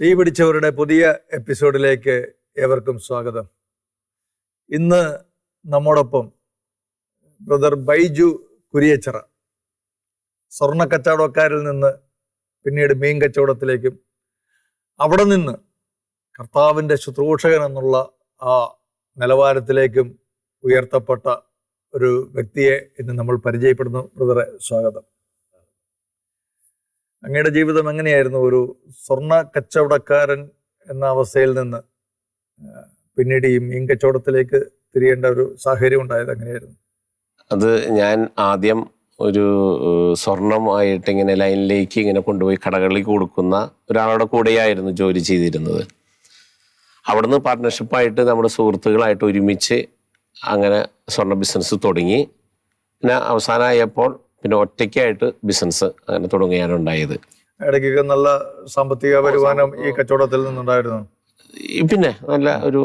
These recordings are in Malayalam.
തീ പിടിച്ചവരുടെ പുതിയ എപ്പിസോഡിലേക്ക് ഏവർക്കും സ്വാഗതം. ഇന്ന് നമ്മോടൊപ്പം ബ്രദർ ബൈജു കുരിയച്ചിറ സ്വർണ കച്ചവടക്കാരിൽ നിന്ന് പിന്നീട് മീൻ കച്ചവടത്തിലേക്കും അവിടെ നിന്ന് കർത്താവിന്റെ ശുശ്രൂഷകൻ എന്നുള്ള ആ നിലവാരത്തിലേക്കും ഉയർത്തപ്പെട്ട ഒരു വ്യക്തിയെ ഇന്ന് നമ്മൾ പരിചയപ്പെടുന്നു. ബ്രദറെ സ്വാഗതം. അങ്ങയുടെ ജീവിതം എങ്ങനെയായിരുന്നു ഒരു സ്വർണ കച്ചവടക്കാരൻ എന്ന അവസ്ഥയിൽ നിന്ന്? പിന്നീട് ഈ മീൻ കച്ചവടത്തിലേക്ക് തിരിയേണ്ട ഒരു സാഹചര്യം ഉണ്ടായത് എങ്ങനെയായിരുന്നു? അത് ഞാൻ ആദ്യം ഒരു സ്വർണമായിട്ട് ഇങ്ങനെ ലൈനിലേക്ക് ഇങ്ങനെ കൊണ്ടുപോയി കടകളിൽ കൊടുക്കുന്ന ഒരാളുടെ കൂടെയായിരുന്നു ജോലി ചെയ്തിരുന്നത്. അവിടുന്ന് പാർട്ട്ണർഷിപ്പായിട്ട് നമ്മുടെ സുഹൃത്തുക്കളായിട്ട് ഒരുമിച്ച് അങ്ങനെ സ്വർണ ബിസിനസ് തുടങ്ങി. പിന്നെ അവസാനമായപ്പോൾ പിന്നെ ഒറ്റയ്ക്കായിട്ട് ബിസിനസ് അങ്ങനെ തുടങ്ങുകയാണ് ഉണ്ടായത്. ഇടയ്ക്കൊക്കെ നല്ല സാമ്പത്തിക വരുമാനം ഈ കച്ചവടത്തിൽ നിന്നുണ്ടായിരുന്നു. പിന്നെ നല്ല ഒരു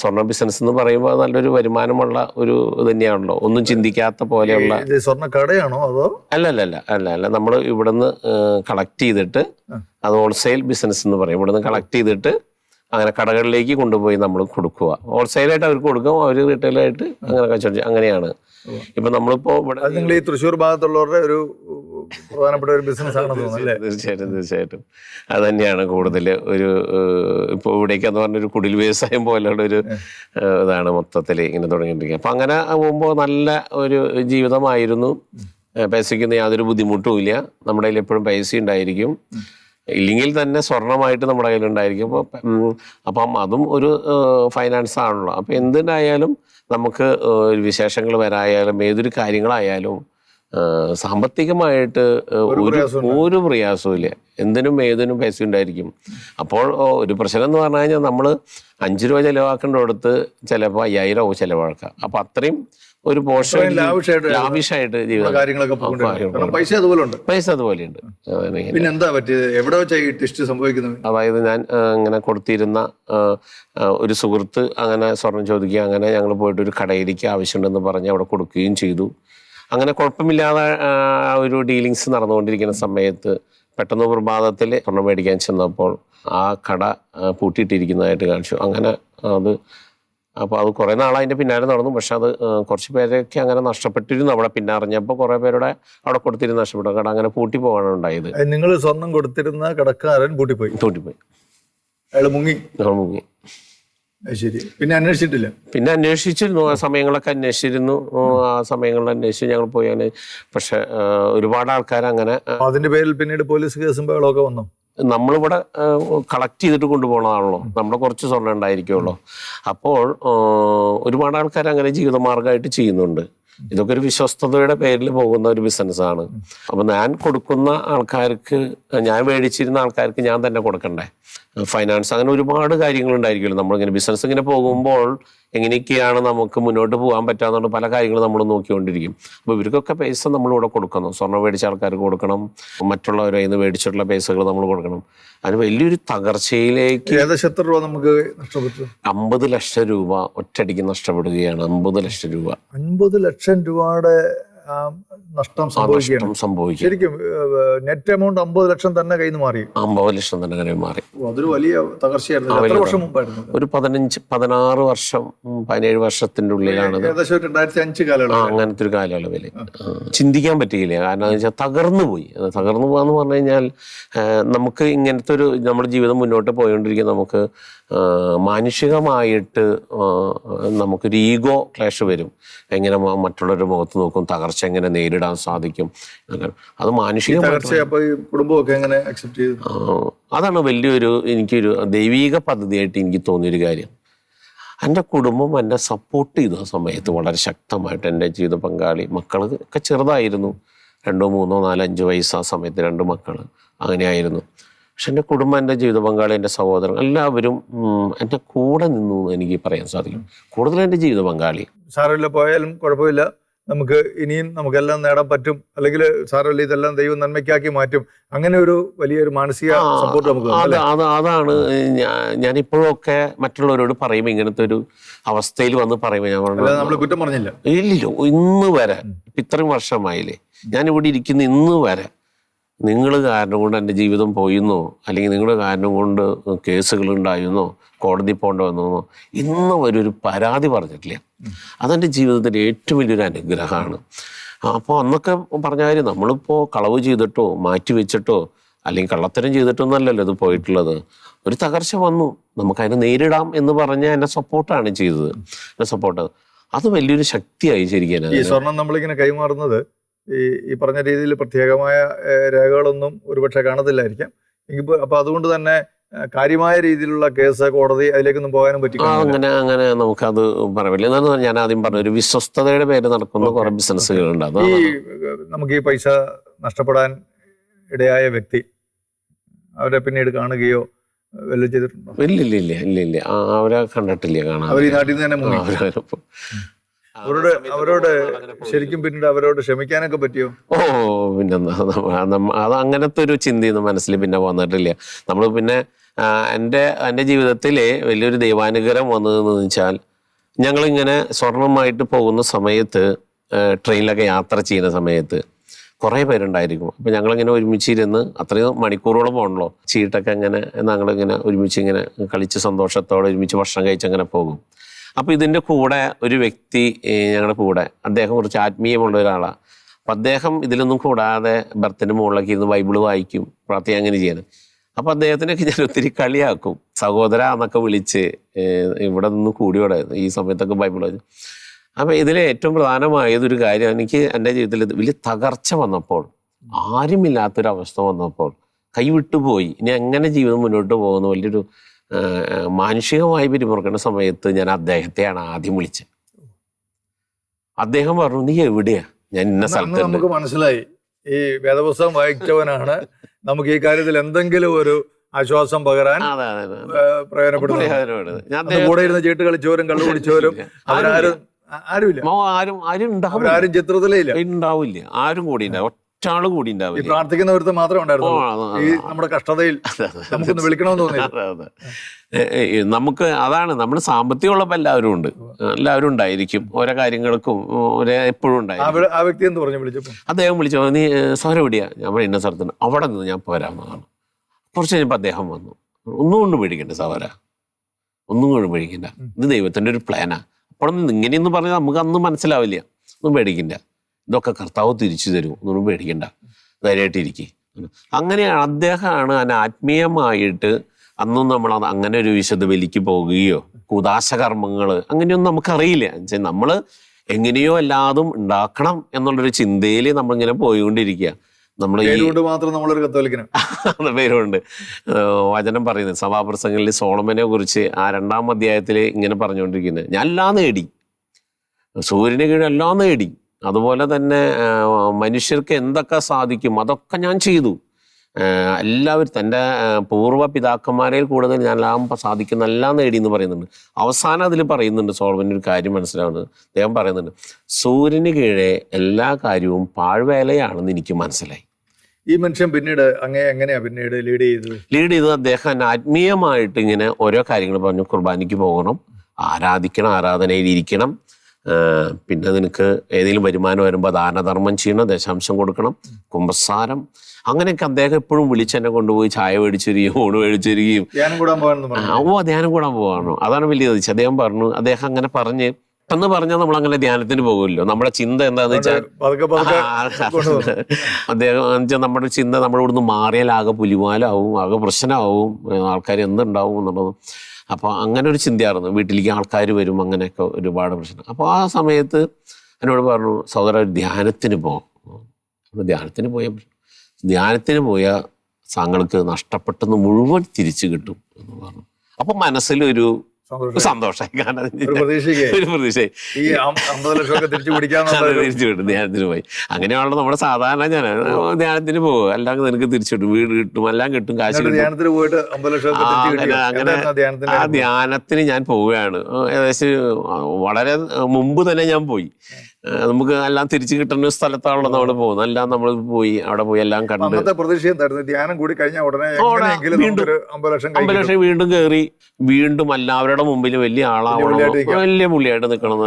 സ്വർണ ബിസിനസ് എന്ന് പറയുമ്പോൾ നല്ലൊരു വരുമാനമുള്ള ഒരു ഇത് തന്നെയാണല്ലോ. ഒന്നും ചിന്തിക്കാത്ത പോലെയുള്ള സ്വർണ കടയാണോ അതോ? അല്ല അല്ല അല്ല. അല്ല അല്ല നമ്മൾ ഇവിടുന്ന് കളക്ട് ചെയ്തിട്ട് അത് ഹോൾസെയിൽ ബിസിനസ് എന്ന് പറയും. ഇവിടുന്ന് കളക്ട് ചെയ്തിട്ട് അങ്ങനെ കടകളിലേക്ക് കൊണ്ടുപോയി നമ്മൾ കൊടുക്കുക. ഹോൾസെയിലായിട്ട് അവർക്ക് കൊടുക്കും അവർ റീറ്റെയിലായിട്ട് അങ്ങനെ കച്ചവടം അങ്ങനെയാണ്. ഇപ്പൊ നമ്മളിപ്പോ ഇവിടെ നിങ്ങൾ ഈ തൃശ്ശൂർ ഭാഗത്തുള്ളവരുടെ ഒരു പ്രധാനപ്പെട്ട ഒരു ബിസിനസ് അല്ലേ? തീർച്ചയായിട്ടും തീർച്ചയായിട്ടും. അത് തന്നെയാണ് കൂടുതൽ ഒരു ഇപ്പോൾ ഇവിടേക്കെന്ന് പറഞ്ഞ ഒരു കുടിൽ വ്യവസായം പോലെയുള്ള ഒരു ഇതാണ് മൊത്തത്തിൽ ഇങ്ങനെ തുടങ്ങിയിട്ടിരിക്കുക അപ്പൊ അങ്ങനെ പോകുമ്പോൾ നല്ല ഒരു ജീവിതമായിരുന്നു. പൈസയ്ക്കൊന്നും യാതൊരു ബുദ്ധിമുട്ടും ഇല്ല. നമ്മുടെ കയ്യിൽ എപ്പോഴും പൈസ ഉണ്ടായിരിക്കും. ഇല്ലെങ്കിൽ തന്നെ സ്വർണമായിട്ട് നമ്മുടെ കയ്യിലുണ്ടായിരിക്കും. അപ്പോൾ അപ്പം അതും ഒരു ഫൈനാൻസ് ആണല്ലോ. അപ്പം എന്തിനായാലും നമുക്ക് വിശേഷങ്ങൾ വരായാലും ഏതൊരു കാര്യങ്ങളായാലും സാമ്പത്തികമായിട്ട് ഒരു ഒരു ഇല്ല എന്തിനും ഏതിനും പൈസ ഉണ്ടായിരിക്കും. അപ്പോൾ ഒരു പ്രശ്നം എന്ന് പറഞ്ഞു കഴിഞ്ഞാൽ നമ്മൾ അഞ്ച് രൂപ ചിലവാക്കേണ്ട അടുത്ത് ചിലപ്പോൾ അയ്യായിരം ആവും ചിലവാക്കുക അപ്പം അത്രയും ഒരു പോഷൻ ലാവിഷായിട്ട് ജീവിതം. പൈസ അതുപോലെ ഉണ്ട് പൈസ അതുപോലെയുണ്ട്. പിന്നെ എന്താ പറ്റിയത്? എവിടെ വെച്ചാൽ ടെസ്റ്റ് സംഭവിക്കുന്നത്? അതായത് ഞാൻ അങ്ങനെ ഇങ്ങനെ കൊടുത്തിരുന്ന ഒരു സുഹൃത്ത് അങ്ങനെ സ്വർണം ചോദിക്കുക അങ്ങനെ ഞങ്ങൾ പോയിട്ട് ഒരു കടയിലേക്ക് ആവശ്യമുണ്ടെന്ന് പറഞ്ഞ് അവിടെ കൊടുക്കുകയും ചെയ്തു. അങ്ങനെ കുഴപ്പമില്ലാതെ ഒരു ഡീലിങ്സ് നടന്നുകൊണ്ടിരിക്കുന്ന സമയത്ത് പെട്ടെന്ന് പ്രഭാതത്തിൽ സ്വർണം മേടിക്കാൻ ചെന്നപ്പോൾ ആ കട പൂട്ടിയിട്ടിരിക്കുന്നതായിട്ട് കാണിച്ചു. അങ്ങനെ അത് അപ്പോൾ അത് കുറേ നാൾ അതിന്റെ പിന്നാലെ നടന്നു. പക്ഷെ അത് കുറച്ച് പേരൊക്കെ അങ്ങനെ നഷ്ടപ്പെട്ടിരുന്നു. അവിടെ പിന്നെ അറിഞ്ഞപ്പോൾ കുറേ പേരുടെ അവിടെ കൊടുത്തിരുന്ന നഷ്ടപ്പെട്ടു കട അങ്ങനെ പൂട്ടി പോകാണ് ഉണ്ടായത്. നിങ്ങൾ സ്വർണം കൊടുത്തിരുന്ന കടക്കാരൻ പൂട്ടിപ്പോയി. പൂട്ടിപ്പോയി. അയാൾ മുങ്ങി. മുങ്ങി. ശരി. പിന്നെ അന്വേഷിച്ചിട്ടില്ല? പിന്നെ അന്വേഷിച്ചിരുന്നു. ആ സമയങ്ങളൊക്കെ അന്വേഷിച്ചിരുന്നു. ആ സമയങ്ങളിൽ അന്വേഷിച്ച് ഞങ്ങൾ പോയി. അങ്ങനെ പക്ഷെ ഒരുപാട് ആൾക്കാർ അങ്ങനെ അതിന്റെ പേരിൽ പിന്നീട് പോലീസ് കേസും ബഹളമൊക്കെ വന്നു? നമ്മളിവിടെ കളക്ട് ചെയ്തിട്ട് കൊണ്ടുപോകണതാണല്ലോ നമ്മുടെ കുറച്ച് സ്വർണം ഉണ്ടായിരിക്കുമല്ലോ. അപ്പോൾ ഒരുപാട് ആൾക്കാർ അങ്ങനെ ജീവിതമാർഗമായിട്ട് ചെയ്യുന്നുണ്ട്. ഇതൊക്കെ ഒരു വിശ്വസ്തതയുടെ പേരിൽ പോകുന്ന ഒരു ബിസിനസ്സാണ്. അപ്പം ഞാൻ കൊടുക്കുന്ന ആൾക്കാർക്ക് ഞാൻ മേടിച്ചിരുന്ന ആൾക്കാർക്ക് ഞാൻ തന്നെ കൊടുക്കണ്ടേ? ഫൈനാൻസ് അങ്ങനെ ഒരുപാട് കാര്യങ്ങൾ ഉണ്ടായിരിക്കുമല്ലോ. നമ്മളിങ്ങനെ ബിസിനസ് ഇങ്ങനെ പോകുമ്പോൾ എങ്ങനെയൊക്കെയാണ് നമുക്ക് മുന്നോട്ട് പോകാൻ പറ്റാന്നുള്ള പല കാര്യങ്ങളും നമ്മൾ നോക്കിക്കൊണ്ടിരിക്കും. അപ്പോൾ ഇവർക്കൊക്കെ പൈസ നമ്മളിവിടെ കൊടുക്കണം. സ്വർണം മേടിച്ച ആൾക്കാർക്ക് കൊടുക്കണം. മറ്റുള്ളവരെ നിന്ന് മേടിച്ചിട്ടുള്ള പൈസകൾ നമ്മൾ കൊടുക്കണം. അതിന് വലിയൊരു തകർച്ചയിലേക്ക് ഏകദേശം എത്ര രൂപ നമുക്ക് നഷ്ടപ്പെട്ടു? അമ്പത് ലക്ഷം രൂപ ഒറ്റയടിക്ക് നഷ്ടപ്പെടുകയാണ്. അമ്പത് ലക്ഷം രൂപ. അൻപത് ലക്ഷം രൂപയുടെ നഷ്ടം സംഭവിക്കുകയാണ്. സംഭവിക്കും ശരിക്കും നെറ്റ് എമൗണ്ട് അമ്പത് ലക്ഷം തന്നെ കയ്യിൽ നിന്ന് മാറി. അമ്പത് ലക്ഷം തന്നെ കയ്യിൽ മാറി. അതൊരു വലിയ തകർച്ചയായിരുന്നു. എത്ര വർഷം മുമ്പായിരുന്നു ഒരു പതിനഞ്ച് പതിനാറ് വർഷം പതിനേഴ് വർഷത്തിന്റെ ഉള്ളിലാണ് ഏകദേശം രണ്ടായിരത്തി അഞ്ച് കാലയളവ് അങ്ങനത്തെ ഒരു കാലയളവിൽ ചിന്തിക്കാൻ പറ്റിയില്ല. കാരണം എന്ന് വെച്ചാൽ തകർന്നു പോയി. തകർന്നു പോകാന്ന് പറഞ്ഞു കഴിഞ്ഞാൽ നമുക്ക് ഇങ്ങനത്തെ ഒരു നമ്മുടെ ജീവിതം മുന്നോട്ട് പോയിക്കൊണ്ടിരിക്കുന്ന നമുക്ക് മാനുഷികമായിട്ട് നമുക്കൊരു ഈഗോ ക്ലാഷ് വരും. എങ്ങനെ മറ്റുള്ളവരുടെ മുഖത്ത് നോക്കും തകർച്ച എങ്ങനെ നേരിടാൻ സാധിക്കും അത് മാനുഷിക കുടുംബമൊക്കെ എങ്ങനെ അക്സെപ്റ്റ് ചെയ്തു? അതാണ് വലിയൊരു എനിക്കൊരു ദൈവീക പദ്ധതിയായിട്ട് എനിക്ക് തോന്നിയൊരു കാര്യം. എന്റെ കുടുംബം എന്നെ സപ്പോർട്ട് ചെയ്തു ആ സമയത്ത് വളരെ ശക്തമായിട്ട്. എന്റെ ജീവിത പങ്കാളി മക്കൾ ഒക്കെ ചെറുതായിരുന്നു. രണ്ടോ മൂന്നോ നാലോ അഞ്ച് വയസ്സ് ആ സമയത്ത് രണ്ട് മക്കൾ അങ്ങനെയായിരുന്നു. പക്ഷെ എന്റെ കുടുംബം എന്റെ ജീവിത പങ്കാളി എന്റെ സഹോദരൻ എല്ലാവരും എന്റെ കൂടെ നിന്നു എന്ന് എനിക്ക് പറയാൻ സാധിക്കും. കൂടുതൽ എന്റെ ജീവിത പങ്കാളി സാറല്ല പോയാലും കുഴപ്പമില്ല. നമുക്ക് ഇനിയും നമുക്കെല്ലാം നേടാൻ പറ്റും. അല്ലെങ്കിൽ സാറല്ല ഇതെല്ലാം ദൈവം നന്മയ്ക്കാക്കി മാറ്റും. അങ്ങനെ ഒരു വലിയൊരു മാനസിക സപ്പോർട്ട് നമുക്ക് അത് അതാണ് ഞാൻ ഇപ്പോഴൊക്കെ മറ്റുള്ളവരോട് പറയുമ്പോൾ ഇങ്ങനത്തെ ഒരു അവസ്ഥയിൽ വന്ന് പറയുമ്പോൾ ഞാൻ പറഞ്ഞു നമ്മൾ കുറ്റം പറഞ്ഞില്ല. ഇല്ലല്ലോ ഇന്ന് വരെ. ഇത്രയും വർഷമായില്ലേ. ഞാൻ ഇവിടെ ഇരിക്കുന്ന ഇന്ന് വരെ നിങ്ങൾ കാരണം കൊണ്ട് എന്റെ ജീവിതം പോയിന്നോ? അല്ലെങ്കിൽ നിങ്ങളുടെ കാരണം കൊണ്ട് കേസുകൾ ഉണ്ടായിരുന്നോ? കോടതി പോകേണ്ട വന്നോ ഇന്ന് ഒരു പരാതി പറഞ്ഞിട്ടില്ല. അതെന്റെ ജീവിതത്തിന്റെ ഏറ്റവും വലിയൊരു അനുഗ്രഹമാണ്. അപ്പോൾ അന്നൊക്കെ പറഞ്ഞ കാര്യം നമ്മളിപ്പോൾ കളവ് ചെയ്തിട്ടോ മാറ്റി വെച്ചിട്ടോ അല്ലെങ്കിൽ കള്ളത്തരം ചെയ്തിട്ടൊന്നല്ലല്ലോ ഇത് പോയിട്ടുള്ളത്. ഒരു തകർച്ച വന്നു. നമുക്കതിനെ നേരിടാം എന്ന് പറഞ്ഞ് എന്നെ സപ്പോർട്ടാണ് ചെയ്തത്. എന്നെ സപ്പോർട്ട്. അത് വലിയൊരു ശക്തിയായി ശരിക്കും സ്വർണം നമ്മളിങ്ങനെ കൈമാറുന്നത് ഈ ഈ പറഞ്ഞ രീതിയിൽ പ്രത്യേകമായ രേഖകളൊന്നും ഒരുപക്ഷെ കാണത്തില്ലായിരിക്കാം. എങ്കിൽ അപ്പൊ അതുകൊണ്ട് തന്നെ കാര്യമായ രീതിയിലുള്ള കേസ് കോടതി അതിലേക്കൊന്നും പോകാനും പറ്റില്ല. അങ്ങനെ അങ്ങനെ നമുക്കത് പറയില്ല എന്നാണ് ഞാൻ ആദ്യം പറഞ്ഞു ഒരു വിശ്വസ്തതയുടെ പേര് നടക്കുന്ന കുറെ ബിസിനസ്സുകളുണ്ട്. ഈ നമുക്ക് ഈ പൈസ നഷ്ടപ്പെടാൻ ഇടയായ വ്യക്തി അവരെ പിന്നീട് കാണുകയോ വല്ലതും ചെയ്തിട്ടുണ്ടോ? ഇല്ല ഇല്ല ഇല്ല ഇല്ല ഇല്ല അവരെ കണ്ടിട്ടില്ല കാണാൻ. അവർ ഈ നാട്ടിൽ നിന്ന് തന്നെ. അവരോട് അവരോട് ശരിക്കും പിന്നീട് അവരോട് ക്ഷമിക്കാനൊക്കെ പറ്റിയോ? ഓ പിന്നെ അത് അങ്ങനത്തെ ഒരു ചിന്തയൊന്നും മനസ്സിൽ പിന്നെ വന്നിട്ടില്ല. നമ്മൾ പിന്നെ എന്റെ എന്റെ ജീവിതത്തിൽ വലിയൊരു ദൈവാനുഗ്രഹം വന്നതെന്ന് വെച്ചാൽ ഞങ്ങളിങ്ങനെ സ്വർണമായിട്ട് പോകുന്ന സമയത്ത് ട്രെയിനിലൊക്കെ യാത്ര ചെയ്യുന്ന സമയത്ത് കുറേ പേരുണ്ടായിരിക്കും. അപ്പം ഞങ്ങളിങ്ങനെ ഒരുമിച്ചിരുന്ന് അത്രയും മണിക്കൂറോളം പോകണല്ലോ ചീട്ടൊക്കെ അങ്ങനെ ഞങ്ങളിങ്ങനെ ഒരുമിച്ച് ഇങ്ങനെ കളിച്ച് സന്തോഷത്തോടെ ഒരുമിച്ച് ഭക്ഷണം കഴിച്ച് അങ്ങനെ പോകും. അപ്പോൾ ഇതിന്റെ കൂടെ ഒരു വ്യക്തി ഞങ്ങളുടെ കൂടെ അദ്ദേഹം കുറച്ച് ആത്മീയമുള്ള ഒരാളാണ് അപ്പം അദ്ദേഹം ഇതിലൊന്നും കൂടാതെ ബർത്തിന്റെ മുകളിലേക്ക് ഇരുന്ന് ബൈബിൾ വായിക്കും പ്രാർത്ഥന അങ്ങനെ ചെയ്യാൻ അപ്പം അദ്ദേഹത്തിനൊക്കെ ഞാൻ ഒത്തിരി കളിയാക്കും. സഹോദര എന്നൊക്കെ വിളിച്ച് ഇവിടെ നിന്ന് കൂടിയോടെ ഈ സമയത്തൊക്കെ ബൈബിൾ വായിച്ചു. അപ്പം ഇതിലെ ഏറ്റവും പ്രധാനമായതൊരു കാര്യം എനിക്ക് എന്റെ ജീവിതത്തിൽ വലിയ തകർച്ച വന്നപ്പോൾ ആരുമില്ലാത്തൊരവസ്ഥ വന്നപ്പോൾ കൈവിട്ടുപോയി. ഇനി എങ്ങനെ ജീവിതം മുന്നോട്ട് പോകുന്ന? വലിയൊരു മാനുഷികമായി പിരിമുറുക്കുന്ന സമയത്ത് ഞാൻ അദ്ദേഹത്തെയാണ് ആദ്യം വിളിച്ചത്. അദ്ദേഹം പറഞ്ഞു നീ എവിടെയാ? ഞാൻ ഇന്ന സ്ഥലത്ത് നമുക്ക് മനസ്സിലായി. ഈ വേദപുസ്തകം വായിച്ചവനാണ്. നമുക്ക് ഈ കാര്യത്തിൽ എന്തെങ്കിലും ഒരു ആശ്വാസം പകരാൻ പ്രയോജനപ്പെടുന്നു. പ്രയോജനപ്പെടുന്നത് കൂടെ ഇരുന്ന് ചീട്ട് കളിച്ചവരും കള്ളു കുടിച്ചവരും അവരാരും ആരും ആരുമില്ല. ആരും ആരും ഉണ്ടാവില്ല. ആരും ചിത്രത്തിലേ ഇല്ല. ഉണ്ടാവില്ല. ആരും കൂടി ഉണ്ടാവും ഒറ്റാൾ കൂടി ഉണ്ടാവില്ല? പ്രാർത്ഥിക്കുന്നവർക്ക് മാത്രമേ ഉണ്ടായിരുന്നു ഈ നമ്മുടെ കഷ്ടതയിൽ. നമുക്കൊന്ന് വിളിക്കണമെന്ന് തോന്നി നമുക്ക് അതാണ് നമ്മൾ സാമ്പത്തികമുള്ളപ്പോൾ എല്ലാവരും ഉണ്ട്. എല്ലാവരും ഉണ്ടായിരിക്കും. ഓരോ കാര്യങ്ങൾക്കും ഒരേ എപ്പോഴും ഉണ്ടായിരിക്കും. ആ വ്യക്തി എന്ത് പറഞ്ഞു വിളിച്ചപ്പോ? അദ്ദേഹം വിളിച്ചു നീ സൗര എവിടെയാ? ഞാൻ ഇന്ന സ്ഥലത്തുണ്ട്. അവിടെ നിന്ന് ഞാൻ പോരാമെന്നാണ് കുറച്ച് കഴിഞ്ഞപ്പോൾ അദ്ദേഹം വന്നു. ഒന്നും കൊണ്ട് പേടിക്കണ്ട സൗര ഒന്നും കൊണ്ട് പേടിക്കണ്ട. ഇത് ദൈവത്തിന്റെ ഒരു പ്ലാനാ അപ്പോഴൊന്നും ഇങ്ങനെയൊന്നും പറഞ്ഞാൽ നമുക്ക് അന്ന് മനസ്സിലാവില്ല. ഒന്നും പേടിക്കണ്ട. ഇതൊക്കെ കർത്താവ് തിരിച്ചു തരും. ഒന്നും പേടിക്കണ്ട. ധൈര്യമായിട്ടിരിക്കെ അങ്ങനെയാണ് അദ്ദേഹമാണ് അതിന് ആത്മീയമായിട്ട് അന്നും നമ്മൾ അങ്ങനെ ഒരു വിശുദ്ധ ബലിക്ക് പോകുകയോ കുദാശകർമ്മങ്ങൾ അങ്ങനെയൊന്നും നമുക്കറിയില്ല. എന്നുവെച്ചാൽ നമ്മൾ എങ്ങനെയോ എല്ലാതും ഉണ്ടാക്കണം എന്നുള്ളൊരു ചിന്തയിൽ നമ്മളിങ്ങനെ പോയിക്കൊണ്ടിരിക്കുക നമ്മൾ മാത്രം നമ്മളൊരു കത്തോലിക്കനാണ് പേരുണ്ട് വചനം പറയുന്നത് സഭാപ്രസംഗങ്ങളിൽ സോളമനെ കുറിച്ച് ആ രണ്ടാം അധ്യായത്തിൽ ഇങ്ങനെ പറഞ്ഞുകൊണ്ടിരിക്കുന്നത് ഞാൻ എല്ലാം നേടി. സൂര്യന് കീഴിൽ എല്ലാം നേടി. അതുപോലെ തന്നെ മനുഷ്യർക്ക് എന്തൊക്കെ സാധിക്കും അതൊക്കെ ഞാൻ ചെയ്തു. എല്ലാവരും തന്റെ പൂർവ പിതാക്കന്മാരിൽ കൂടുതൽ ഞാൻ എല്ലാം സാധിക്കുന്ന എല്ലാം നേടി എന്ന് പറയുന്നുണ്ട്. അവസാനം അതിൽ പറയുന്നുണ്ട് സോൾവിന്റെ ഒരു കാര്യം മനസ്സിലാവുന്നത്. അദ്ദേഹം പറയുന്നുണ്ട് സൂര്യന് കീഴെ എല്ലാ കാര്യവും പാഴ്വേലയാണെന്ന് എനിക്ക് മനസ്സിലായി. ഈ മനുഷ്യൻ പിന്നീട് അങ്ങനെ എങ്ങനെയാ പിന്നീട് ലീഡ് ചെയ്തത്? ലീഡ് ചെയ്തത് അദ്ദേഹം ആത്മീയമായിട്ട് ഇങ്ങനെ ഓരോ കാര്യങ്ങൾ പറഞ്ഞു കുർബാനയ്ക്ക് പോകണം ആരാധിക്കണം ആരാധനയിൽ ഇരിക്കണം പിന്നെ നിനക്ക് ഏതെങ്കിലും വരുമാനം വരുമ്പോൾ ദാനധർമ്മം ചെയ്യണം ദശാംശം കൊടുക്കണം കുമ്പസാരം. അങ്ങനെയൊക്കെ അദ്ദേഹം എപ്പോഴും വിളിച്ചെന്നെ കൊണ്ടുപോയി ചായ മേടിച്ചിരിക്കും ഊണ് മേടിച്ചിരിക്കും ഓ ധ്യാനം കൂടാൻ പോവാണ്. അതാണ് വലിയ ചോദിച്ചത് അദ്ദേഹം പറഞ്ഞു അദ്ദേഹം അങ്ങനെ പറഞ്ഞ് എന്ന് പറഞ്ഞാൽ നമ്മൾ അങ്ങനെ ധ്യാനത്തിന് പോകുമല്ലോ നമ്മുടെ ചിന്ത എന്താന്ന് വെച്ചാൽ അദ്ദേഹം വെച്ചാൽ നമ്മുടെ ചിന്ത നമ്മളിവിടുന്ന് മാറിയാൽ ആകെ പുലിമാലാവും ആകെ പ്രശ്നമാവും. ആൾക്കാർ എന്തുണ്ടാവും എന്നുള്ളത്. അപ്പോൾ അങ്ങനെ ഒരു ചിന്തയായിരുന്നു. വീട്ടിലേക്ക് ആൾക്കാർ വരും അങ്ങനെയൊക്കെ ഒരുപാട് പ്രശ്നം. അപ്പോൾ ആ സമയത്ത് എന്നോട് പറഞ്ഞു സഹോദര ഒരു ധ്യാനത്തിന് പോകാം ധ്യാനത്തിന് പോയ ധ്യാനത്തിന് പോയ താങ്കൾക്ക് നഷ്ടപ്പെട്ടെന്ന് മുഴുവൻ തിരിച്ചു കിട്ടും എന്ന് പറഞ്ഞു. അപ്പോൾ മനസ്സിലൊരു സന്തോഷമായി. കാരണം ഒരു പ്രതീക്ഷയായി. ഈ അം- അമ്പത് ലക്ഷമൊക്കെ തിരിച്ചു തിരിച്ചു വിട്ടു ധ്യാനത്തിന് പോയി. അങ്ങനെയാണല്ലോ നമ്മുടെ സാധാരണ ഞാൻ ധ്യാനത്തിന് പോകും എല്ലാം നിനക്ക് തിരിച്ചു കിട്ടും. വീട് കിട്ടും. എല്ലാം കിട്ടും. കാശ് ധ്യാനത്തിന് പോയിട്ട് അമ്പത് ലക്ഷം അങ്ങനെ- ആ? ധ്യാനത്തിന് ഞാൻ പോവുകയാണ്. ഏകദേശം വളരെ മുമ്പ് തന്നെ ഞാൻ പോയി. നമുക്ക് എല്ലാം തിരിച്ചു കിട്ടുന്ന ഒരു സ്ഥലത്താണല്ലോ നമ്മൾ പോകുന്നത്. എല്ലാം നമ്മൾ പോയി അവിടെ പോയി എല്ലാം കണ്ടു പ്രതീക്ഷ ധ്യാനം കൂടി കഴിഞ്ഞാൽ ഉടനെ അമ്പത് ലക്ഷം വീണ്ടും കയറി വീണ്ടും എല്ലാവരുടെ മുമ്പിൽ വലിയ ആളാവണം. വലിയ പുള്ളിയായിട്ട് നിൽക്കണം.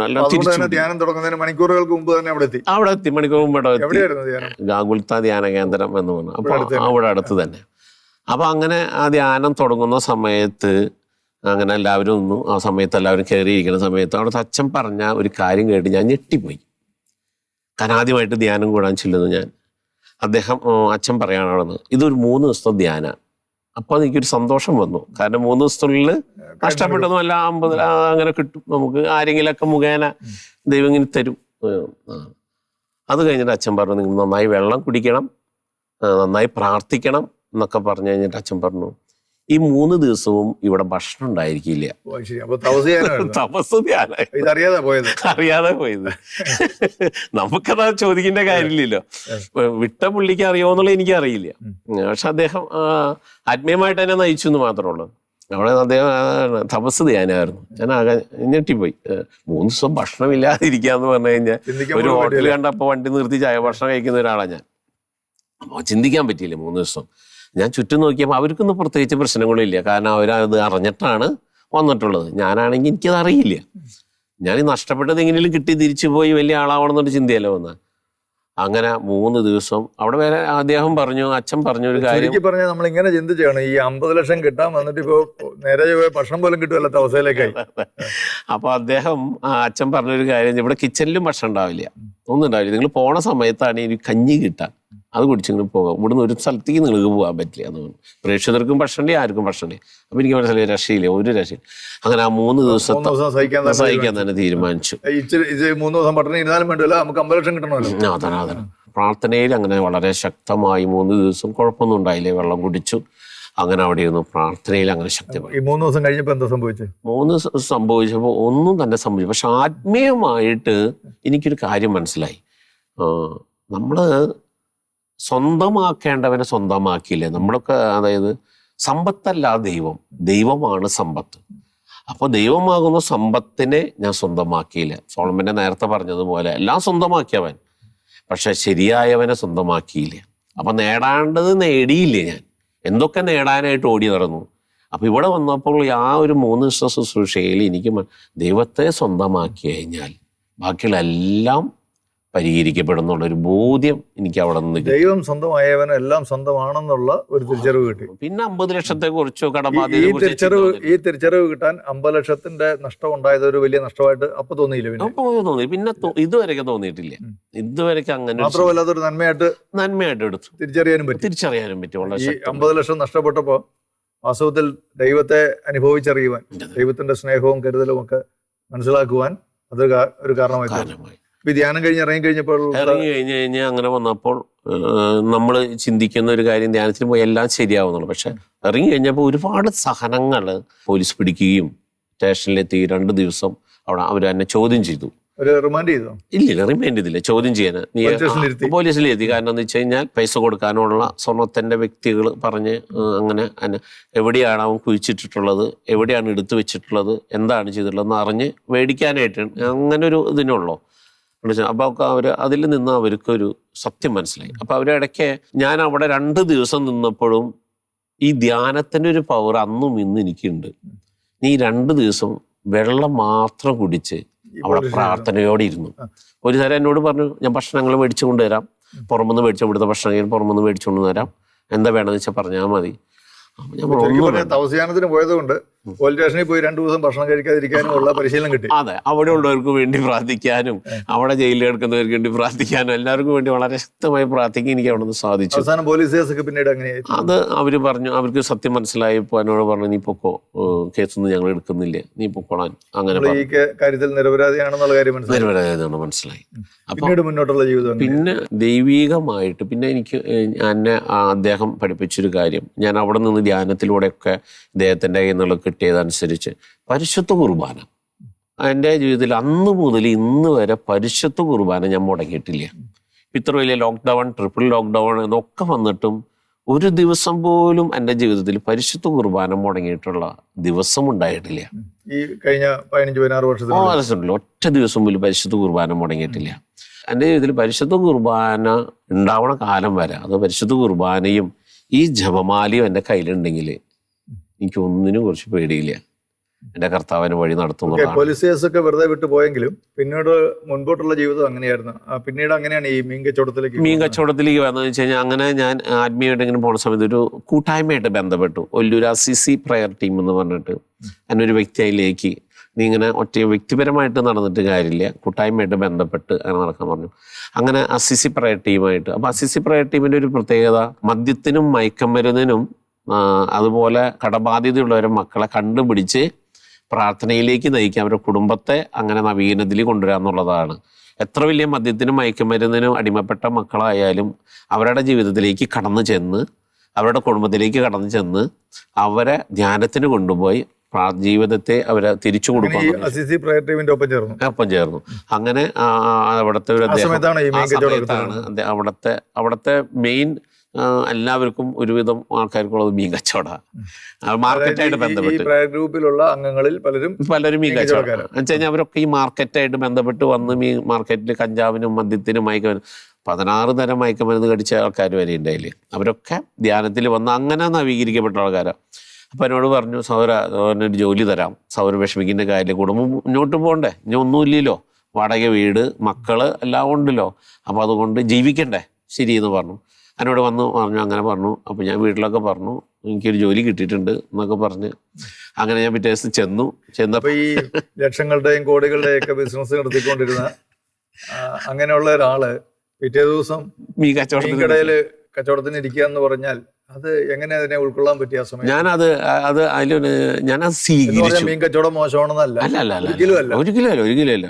ധ്യാനം തുടങ്ങുന്നതിന് മണിക്കൂറുകൾക്ക് മുമ്പ് തന്നെ അവിടെ എത്തി. അവിടെ എത്തി മണിക്കൂർ മുമ്പ് അവിടെ എത്തി. എവിടെയായിരുന്നു ധ്യാനം? ഗാഗുൽത്ത ധ്യാന കേന്ദ്രം എന്ന് പറഞ്ഞു അപ്പൊ അവിടെ അടുത്ത് തന്നെ. അപ്പൊ അങ്ങനെ ആ ധ്യാനം തുടങ്ങുന്ന സമയത്ത് അങ്ങനെ എല്ലാവരും ഒന്നും ആ സമയത്ത് എല്ലാവരും കയറിയിരിക്കുന്ന സമയത്ത് അവിടുത്തെ അച്ഛൻ പറഞ്ഞ ഒരു കാര്യം കേട്ട് ഞാൻ ഞെട്ടിപ്പോയി. ആദ്യമായിട്ട് ധ്യാനം കൂടാൻ ചെല്ലുന്നു ഞാൻ. അദ്ദേഹം അച്ഛൻ പറയാനാണെന്ന് ഇതൊരു മൂന്ന് ദിവസത്തെ ധ്യാന. അപ്പൊ എനിക്കൊരു സന്തോഷം വന്നു. കാരണം മൂന്ന് ദിവസത്തിനുള്ളിൽ കഷ്ടപ്പെട്ടതും അല്ല അമ്പത് അങ്ങനെ കിട്ടും. നമുക്ക് ആരെങ്കിലൊക്കെ മുഖേന ദൈവം ഇങ്ങനെ തരും. അത് കഴിഞ്ഞിട്ട് അച്ഛൻ പറഞ്ഞു നിങ്ങൾ നന്നായി വെള്ളം കുടിക്കണം നന്നായി പ്രാർത്ഥിക്കണം എന്നൊക്കെ പറഞ്ഞു കഴിഞ്ഞിട്ട് അച്ഛൻ പറഞ്ഞു ഈ മൂന്ന് ദിവസവും ഇവിടെ ഭക്ഷണം ഉണ്ടായിരിക്കില്ല. പോയത്? അറിയാതെ പോയത്. നമുക്കത് ചോദിക്കേണ്ട കാര്യമില്ലല്ലോ. വിട്ട പുള്ളിക്ക് അറിയുമോന്നുള്ള എനിക്ക് അറിയില്ല പക്ഷെ അദ്ദേഹം ആത്മീയമായിട്ട് എന്നെ നയിച്ചു എന്ന് മാത്രമേ ഉള്ളൂ. അവിടെ അദ്ദേഹം തപസ് ധ്യാനമായിരുന്നു. ഞാൻ ആകെ ഞെട്ടിപ്പോയി. മൂന്ന് ദിവസം ഭക്ഷണമില്ലാതിരിക്കാന്ന് പറഞ്ഞു കഴിഞ്ഞാൽ ഒരു ഹോട്ടലിൽ ഹോട്ടൽ കണ്ടപ്പോൾ വണ്ടി നിർത്തി ചായ ഭക്ഷണം കഴിക്കുന്ന ഒരാളാണ് ഞാൻ. അപ്പോൾ ചിന്തിക്കാൻ പറ്റിയില്ല മൂന്ന് ദിവസം. ഞാൻ ചുറ്റും നോക്കിയപ്പോൾ അവർക്കൊന്നും പ്രത്യേകിച്ച് പ്രശ്നങ്ങളില്ല. കാരണം അവരത് അറിഞ്ഞിട്ടാണ് വന്നിട്ടുള്ളത്. ഞാനാണെങ്കിൽ എനിക്കത് അറിയില്ല. ഞാൻ ഈ നഷ്ടപ്പെട്ടത് എങ്ങനെയും കിട്ടി തിരിച്ചു പോയി വലിയ ആളാവണമെന്നൊരു ചിന്തയല്ല വന്ന. അങ്ങനെ മൂന്ന് ദിവസം അവിടെ വരെ അദ്ദേഹം പറഞ്ഞു അച്ഛൻ പറഞ്ഞു ഒരു കാര്യം. പറഞ്ഞാൽ നമ്മൾ ഇങ്ങനെ ചിന്തിച്ചാണ് ഈ അമ്പത് ലക്ഷം കിട്ടാൻ വന്നിട്ട് ഇപ്പോ നേരെ ഭക്ഷണം പോലും കിട്ടുമല്ലാത്ത അവസ്ഥയിലേക്കായി. അപ്പൊ അദ്ദേഹം അച്ഛൻ പറഞ്ഞൊരു കാര്യം ഇവിടെ കിച്ചണിലും ഭക്ഷണം ഉണ്ടാവില്ല. ഒന്നും ഉണ്ടാവില്ല. നിങ്ങൾ പോണ സമയത്താണ് ഈ കഞ്ഞി കിട്ടാൻ. അത് കുടിച്ചിങ്ങനെ പോകാം. ഇവിടുന്ന് ഒരു സ്ഥലത്തേക്ക് നിങ്ങൾക്ക് പോകാൻ പറ്റില്ല എന്ന് പറഞ്ഞു. പ്രേക്ഷകർക്കും ഭക്ഷണേ ആർക്കും ഭക്ഷണേ അപ്പൊ എനിക്ക് മനസ്സിലായി രക്ഷയില്ല ഒരു രക്ഷയില്ല. അങ്ങനെ ആ മൂന്ന് ദിവസത്തെ ദിവസം സഹിക്കാൻ തന്നെ തീരുമാനിച്ചു. മൂന്ന് ദിവസം പട്ടണം ഇരുന്നാലും വേണ്ടല്ലോ? നമുക്ക് അമ്പത് ലക്ഷം കിട്ടണമല്ലോ? അതാണ് അതാണ്. പ്രാർത്ഥനയിൽ അങ്ങനെ വളരെ ശക്തമായി മൂന്ന് ദിവസം കുഴപ്പമൊന്നും ഉണ്ടായില്ലേ. വെള്ളം കുടിച്ചു. അങ്ങനെ അവിടെ ഇരുന്നു. പ്രാർത്ഥനയിൽ അങ്ങനെ ശക്തമായി. ഈ മൂന്ന് ദിവസം കഴിഞ്ഞപ്പോ എന്താ സംഭവിച്ചത് മൂന്ന് ദിവസം സംഭവിച്ചപ്പോൾ ഒന്നും തന്നെ സംഭവിച്ചു പക്ഷെ ആത്മീയമായിട്ട് എനിക്കൊരു കാര്യം മനസ്സിലായി. നമ്മൾ സ്വന്തമാക്കേണ്ടവനെ സ്വന്തമാക്കിയില്ലേ? നമ്മളൊക്കെ അതായത് സമ്പത്തല്ല ദൈവം. ദൈവമാണ് സമ്പത്ത്. അപ്പോൾ ദൈവമാകുന്ന സമ്പത്തിനെ ഞാൻ സ്വന്തമാക്കിയില്ല. സോളമനെ നേരത്തെ പറഞ്ഞതുപോലെ എല്ലാം സ്വന്തമാക്കിയവൻ. പക്ഷെ ശരിയായവനെ സ്വന്തമാക്കിയില്ല. അപ്പൊ നേടാണ്ടത് നേടിയില്ലേ ഞാൻ? എന്തൊക്കെ നേടാനായിട്ട് ഓടി നടന്നു? അപ്പൊ ഇവിടെ വന്നപ്പോൾ ആ ഒരു മൂന്ന് ശുശ്രൂഷയിൽ എനിക്ക് ദൈവത്തെ സ്വന്തമാക്കി കഴിഞ്ഞാൽ ബാക്കിയുള്ള എല്ലാം പരിഹരിക്കപ്പെടുന്നുള്ള ഒരു ബോധ്യം എനിക്ക് അവിടെ നിന്ന് ദൈവം സ്വന്തമായവന് എല്ലാം സ്വന്തമാണെന്നുള്ള ഒരു തിരിച്ചറിവ് കിട്ടി. പിന്നെ അമ്പത് ലക്ഷത്തെ കുറിച്ചോ കടബാധ്യത ഈ തിരിച്ചറിവ് ഈ തിരിച്ചറിവ് കിട്ടാൻ അമ്പത് ലക്ഷത്തിന്റെ നഷ്ടം ഉണ്ടായത് ഒരു വലിയ നഷ്ടമായിട്ട് അപ്പൊ തോന്നിയില്ല പിന്നെ. അപ്പൊ തോന്നി പിന്നെ ഇതുവരെയൊക്കെ തോന്നിയിട്ടില്ല. ഇതുവരെയൊക്കെ അങ്ങനെ മാത്രമല്ല അതൊരു നന്മയായിട്ട് നന്മയായിട്ട് എടുത്തു. തിരിച്ചറിയാനും പറ്റും. തിരിച്ചറിയാനും പറ്റും. ഈ അമ്പത് ലക്ഷം നഷ്ടപ്പെട്ടപ്പോ വാസ്തവത്തിൽ ദൈവത്തെ അനുഭവിച്ചറിയുവാൻ ദൈവത്തിന്റെ സ്നേഹവും കരുതലും ഒക്കെ മനസ്സിലാക്കുവാൻ അത് ഒരു കാരണമായി കാരണമായി. ഇപ്പൊ ധ്യാനം കഴിഞ്ഞ് ഇറങ്ങി കഴിഞ്ഞപ്പോൾ ഇറങ്ങി കഴിഞ്ഞ് കഴിഞ്ഞാൽ അങ്ങനെ വന്നപ്പോൾ നമ്മൾ ചിന്തിക്കുന്ന ഒരു കാര്യം ധ്യാനത്തിന് പോയി എല്ലാം ശരിയാവുന്നുള്ളൂ. പക്ഷെ ഇറങ്ങി കഴിഞ്ഞപ്പോൾ ഒരുപാട് സഹനങ്ങൾ പോലീസ് പിടിക്കുകയും സ്റ്റേഷനിലെത്തി രണ്ട് ദിവസം അവിടെ അവർ എന്നെ ചോദ്യം ചെയ്തു. റിമാൻഡ് ചെയ്തോ? ഇല്ലില്ല റിമാൻഡ് ചെയ്തില്ല. ചോദ്യം ചെയ്യാൻ. നീ പോലീസ് സ്റ്റേഷനിലിരുത്തി. പോലീസിലെത്തി കാരണം എന്ന് വെച്ച് കഴിഞ്ഞാൽ പൈസ കൊടുക്കാനുള്ള സ്വർണത്തിന്റെ വ്യക്തികൾ പറഞ്ഞ് അങ്ങനെ എവിടെയാണ് അവൻ കുഴിച്ചിട്ടിട്ടുള്ളത് എവിടെയാണ് എടുത്തു വെച്ചിട്ടുള്ളത് എന്താണ് ചെയ്തിട്ടുള്ളതെന്ന് അറിഞ്ഞ് മേടിക്കാനായിട്ട് അങ്ങനെ ഒരു ഇതിനുള്ളൂ. അപ്പോൾ അവർ അതിൽ നിന്ന് അവർക്കൊരു സത്യം മനസ്സിലായി. അപ്പോൾ അവരിടയ്ക്ക് ഞാൻ അവിടെ രണ്ട് ദിവസം നിന്നപ്പോഴും ഈ ധ്യാനത്തിന്റെ ഒരു പവർ അന്നും ഇന്നും എനിക്കുണ്ട്. നീ രണ്ട് ദിവസം വെള്ളം മാത്രം കുടിച്ച് അവിടെ പ്രാർത്ഥനയോടെ ഇരുന്നു. ഒരു തരം എന്നോട് പറഞ്ഞു ഞാൻ ഭക്ഷണങ്ങൾ മേടിച്ചു കൊണ്ടുവരാം. പുറമെന്ന് മേടിച്ചു ഇവിടുത്തെ ഭക്ഷണം പുറമെന്ന് മേടിച്ചു കൊണ്ടുവരാം. എന്താ വേണമെന്ന് വെച്ചാൽ പറഞ്ഞാൽ മതി. ഞാൻ പോയത് കൊണ്ട് പോലീസ് സ്റ്റേഷനിൽ പോയി രണ്ടു ദിവസം ഭക്ഷണം കഴിക്കാതിരിക്കാനും ഉള്ള പരിശീലനം കിട്ടി. അതെ അവിടെ ഉള്ളവർക്ക് വേണ്ടി പ്രാർത്ഥിക്കാനും അവിടെ ജയിലിൽ കിടക്കുന്നവർക്ക് വേണ്ടി പ്രാർത്ഥിക്കാനും എല്ലാവർക്കും വേണ്ടി വളരെ ശക്തമായി പ്രാർത്ഥിക്കാൻ എനിക്ക് അവിടെ നിന്ന് സാധിച്ചു. അവസാനം പോലീസ് കേസൊക്കെ പിന്നീട് അങ്ങനെ അത് അവർ പറഞ്ഞു അവർക്ക് സത്യം മനസ്സിലായപ്പോൾ എന്നോട് പറഞ്ഞു നീ പൊക്കോ കേസൊന്നും ഞങ്ങൾ എടുക്കുന്നില്ല. നീ പൊക്കോളാൻ. അങ്ങനെ ഈ കാര്യത്തിൽ നിരപരാധിയാണെന്നുള്ള കാര്യം മനസ്സിലായി. മനസ്സിലായി. പിന്നീട് മുന്നോട്ടുള്ള ജീവിതം പിന്നെ ദൈവീകമായിട്ട് പിന്നെ എനിക്ക് എന്നെ അദ്ദേഹം പഠിപ്പിച്ചൊരു കാര്യം. ഞാൻ അവിടെ നിന്ന് ധ്യാനത്തിലൂടെയൊക്കെ ഇദ്ദേഹത്തിന്റെ കയ്യിൽ നിന്നുള്ള കിട്ടിയതനുസരിച്ച് പരിശുദ്ധ കുർബാന. എന്റെ ജീവിതത്തിൽ അന്ന് മുതൽ ഇന്ന് വരെ പരിശുദ്ധ കുർബാന ഞാൻ മുടങ്ങിയിട്ടില്ല. ഇത്ര വലിയ ലോക്ക്ഡൗൺ ട്രിപ്പിൾ ലോക്ക്ഡൗൺ ഇതൊക്കെ വന്നിട്ടും ഒരു ദിവസം പോലും എന്റെ ജീവിതത്തിൽ പരിശുദ്ധ കുർബാന മുടങ്ങിയിട്ടുള്ള ദിവസം ഉണ്ടായിട്ടില്ല. ഈ കഴിഞ്ഞ പതിനഞ്ച് പതിനാറ് വർഷം വർഷത്തിൽ ഒറ്റ ദിവസം പോലും പരിശുദ്ധ കുർബാന മുടങ്ങിയിട്ടില്ല. എന്റെ ജീവിതത്തിൽ പരിശുദ്ധ കുർബാന ഉണ്ടാവണ കാലം വരെ അത് പരിശുദ്ധ കുർബാനയും ഈ ജപമാലയും എന്റെ കയ്യിലുണ്ടെങ്കിൽ എനിക്ക് ഒന്നിനും കുറിച്ച് പേടിയില്ല. എന്റെ കർത്താവിന് വഴി നടത്തുന്നു പോലീസ് കേസൊക്കെ വെറുതെ വിട്ടു പോയെങ്കിലും പിന്നീട് മുൻപോട്ടുള്ള ജീവിതം അങ്ങനെയായിരുന്നു. പിന്നീട് അങ്ങനെയാണ് ഈ മീൻ കച്ചവടത്തിലേക്ക് മീൻ കച്ചവടത്തിലേക്ക് വന്നതെന്ന് വെച്ച് കഴിഞ്ഞാൽ അങ്ങനെ ഞാൻ ആത്മീയമായിട്ട് ഇങ്ങനെ പോണ സമയത്ത് ഒരു കൂട്ടായ്മയായിട്ട് ബന്ധപ്പെട്ടു. Ollur C C prayer team എന്ന് പറഞ്ഞിട്ട്. അങ്ങനെ ഒരു വ്യക്തി അതിലേക്ക് നീ ഇങ്ങനെ ഒറ്റ വ്യക്തിപരമായിട്ട് നടന്നിട്ട് കാര്യമില്ല. കൂട്ടായ്മയായിട്ട് ബന്ധപ്പെട്ട് അങ്ങനെ നടക്കാൻ പറഞ്ഞു. അങ്ങനെ അസിസി പ്രയർ ടീമായിട്ട്. അപ്പോൾ അസിസി പ്രയർ ടീമിന്റെ ഒരു പ്രത്യേകത മദ്യത്തിനും മയക്കമരുന്നിനും ആ, അതുപോലെ കടബാധ്യതയുള്ളവരെ മക്കളെ കണ്ടുപിടിച്ച് പ്രാർത്ഥനയിലേക്ക് നയിക്കുക. അവരുടെ കുടുംബത്തെ അങ്ങനെ നവീനത്തിൽ കൊണ്ടുവരിക എന്നുള്ളതാണ്. എത്ര വലിയ മദ്യത്തിനും മയക്കുമരുന്നിനും അടിമപ്പെട്ട മക്കളായാലും അവരുടെ ജീവിതത്തിലേക്ക് കടന്നു ചെന്ന് അവരുടെ കുടുംബത്തിലേക്ക് കടന്നു ചെന്ന് അവരെ ധ്യാനത്തിന് കൊണ്ടുപോയി ജീവിതത്തെ അവരെ തിരിച്ചു കൊടുക്കുന്നു ഒപ്പം ചേർന്നു. ഒപ്പം ചേർന്നു. അങ്ങനെ അവിടുത്തെ ഒരു അദ്ദേഹം അവിടുത്തെ അവിടുത്തെ മെയിൻ എല്ലാവർക്കും ഒരുവിധം ആൾക്കാർക്കുള്ളത് മീൻ കച്ചവടമാണ് മാർക്കറ്റായിട്ട് ബന്ധപ്പെട്ട്. ഗ്രൂപ്പിലുള്ള അംഗങ്ങളിൽ പലരും പലരും മീൻ കച്ചവടക്കാരാണ് കച്ചവടം വെച്ച് കഴിഞ്ഞാൽ അവരൊക്കെ ഈ മാർക്കറ്റായിട്ട് ബന്ധപ്പെട്ട് വന്ന് മീൻ മാർക്കറ്റിൽ കഞ്ചാവിനും മദ്യത്തിനും മയക്കുമരുന്ന് പതിനാറ് തരം മയക്കുമരുന്ന് കടിച്ച ആൾക്കാർ വരെ ഉണ്ടായില്ല അവരൊക്കെ ധ്യാനത്തിൽ വന്ന് അങ്ങനെ നവീകരിക്കപ്പെട്ട ആൾക്കാരാണ് അപ്പം എന്നോട് പറഞ്ഞു സൗര ഒരു ജോലി തരാം. സൗര വിഷമിക്കുന്ന കാര്യം കുടുംബം മുന്നോട്ട് പോകണ്ടേ ഇനി ഒന്നുമില്ലല്ലോ വാടക വീട് മക്കൾ എല്ലാം ഉണ്ടല്ലോ. അപ്പം അതുകൊണ്ട് ജീവിക്കണ്ടേ? ശരി എന്ന് പറഞ്ഞു. എന്നോട് വന്ന് പറഞ്ഞു അങ്ങനെ പറഞ്ഞു. അപ്പോൾ ഞാൻ വീട്ടിലൊക്കെ പറഞ്ഞു എനിക്കൊരു ജോലി കിട്ടിയിട്ടുണ്ട് എന്നൊക്കെ പറഞ്ഞ് അങ്ങനെ ഞാൻ പിറ്റേ ദിവസം ചെന്നു. ചെന്നപ്പോൾ ഈ ലക്ഷങ്ങളുടെയും കോടികളുടെയും ഒക്കെ ബിസിനസ് നടത്തിക്കൊണ്ടിരുന്ന അങ്ങനെയുള്ള ഒരാൾ പിറ്റേ ദിവസം ഈ കച്ചവടത്തിനിടയിൽ കച്ചവടത്തിന് ഇരിക്കുക എന്ന് പറഞ്ഞാൽ അത് എങ്ങനെ അതിനെ ഉൾക്കൊള്ളാൻ പറ്റിയ സമയം? ഞാനത് അത് അതിലൊരു ഞാൻ സ്വീകരിച്ചു. മീൻ കച്ചവടം മോശമാണെന്നല്ല. അല്ല അല്ല അല്ല ഒരിക്കലും അല്ല. ഒരിക്കലും അല്ല ഒരിക്കലും അല്ല.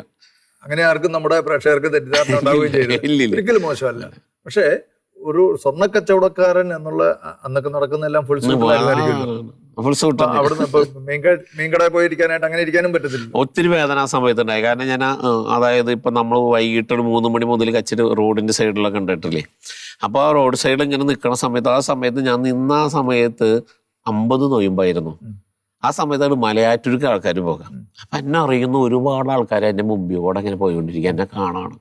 അങ്ങനെ ആർക്കും നമ്മുടെ പ്രേക്ഷകർക്ക് തെറ്റിദ്ധാരണ ഉണ്ടാവുകയും ചെയ്തു. ഒരിക്കലും മോശമല്ല. പക്ഷേ ഒരു സ്വർണ കച്ചവടക്കാരൻ എന്നുള്ള അന്നൊക്കെ നടക്കുന്നതെല്ലാം ഫുൾ ഫുൾ സൂട്ട് അവിടുന്ന് മീൻകടയിൽ പോയിരിക്കാനായിട്ട് അങ്ങനെ ഇരിക്കാനും പറ്റത്തില്ല. ഒത്തിരി വേദന ആ സമയത്തുണ്ടായി. കാരണം ഞാൻ അതായത് ഇപ്പൊ നമ്മൾ വൈകിട്ട് ഒരു മൂന്ന് മണി മുതൽ കച്ചിട്ട് റോഡിന്റെ സൈഡിലൊക്കെ കണ്ടിട്ടില്ലേ? അപ്പോൾ ആ റോഡ് സൈഡിൽ ഇങ്ങനെ നിൽക്കുന്ന സമയത്ത് ആ സമയത്ത് ഞാൻ നിന്ന ആ സമയത്ത് അമ്പത് നൊയമ്പായിരുന്നു. ആ സമയത്താണ് മലയാറ്റൂർക്ക് ആൾക്കാർ പോകാം. അപ്പൊ എന്നെ അറിയുന്ന ഒരുപാട് ആൾക്കാർ എന്റെ മുമ്പിലൂടെ ഇങ്ങനെ പോയിക്കൊണ്ടിരിക്കുക എന്നെ കാണാണ്.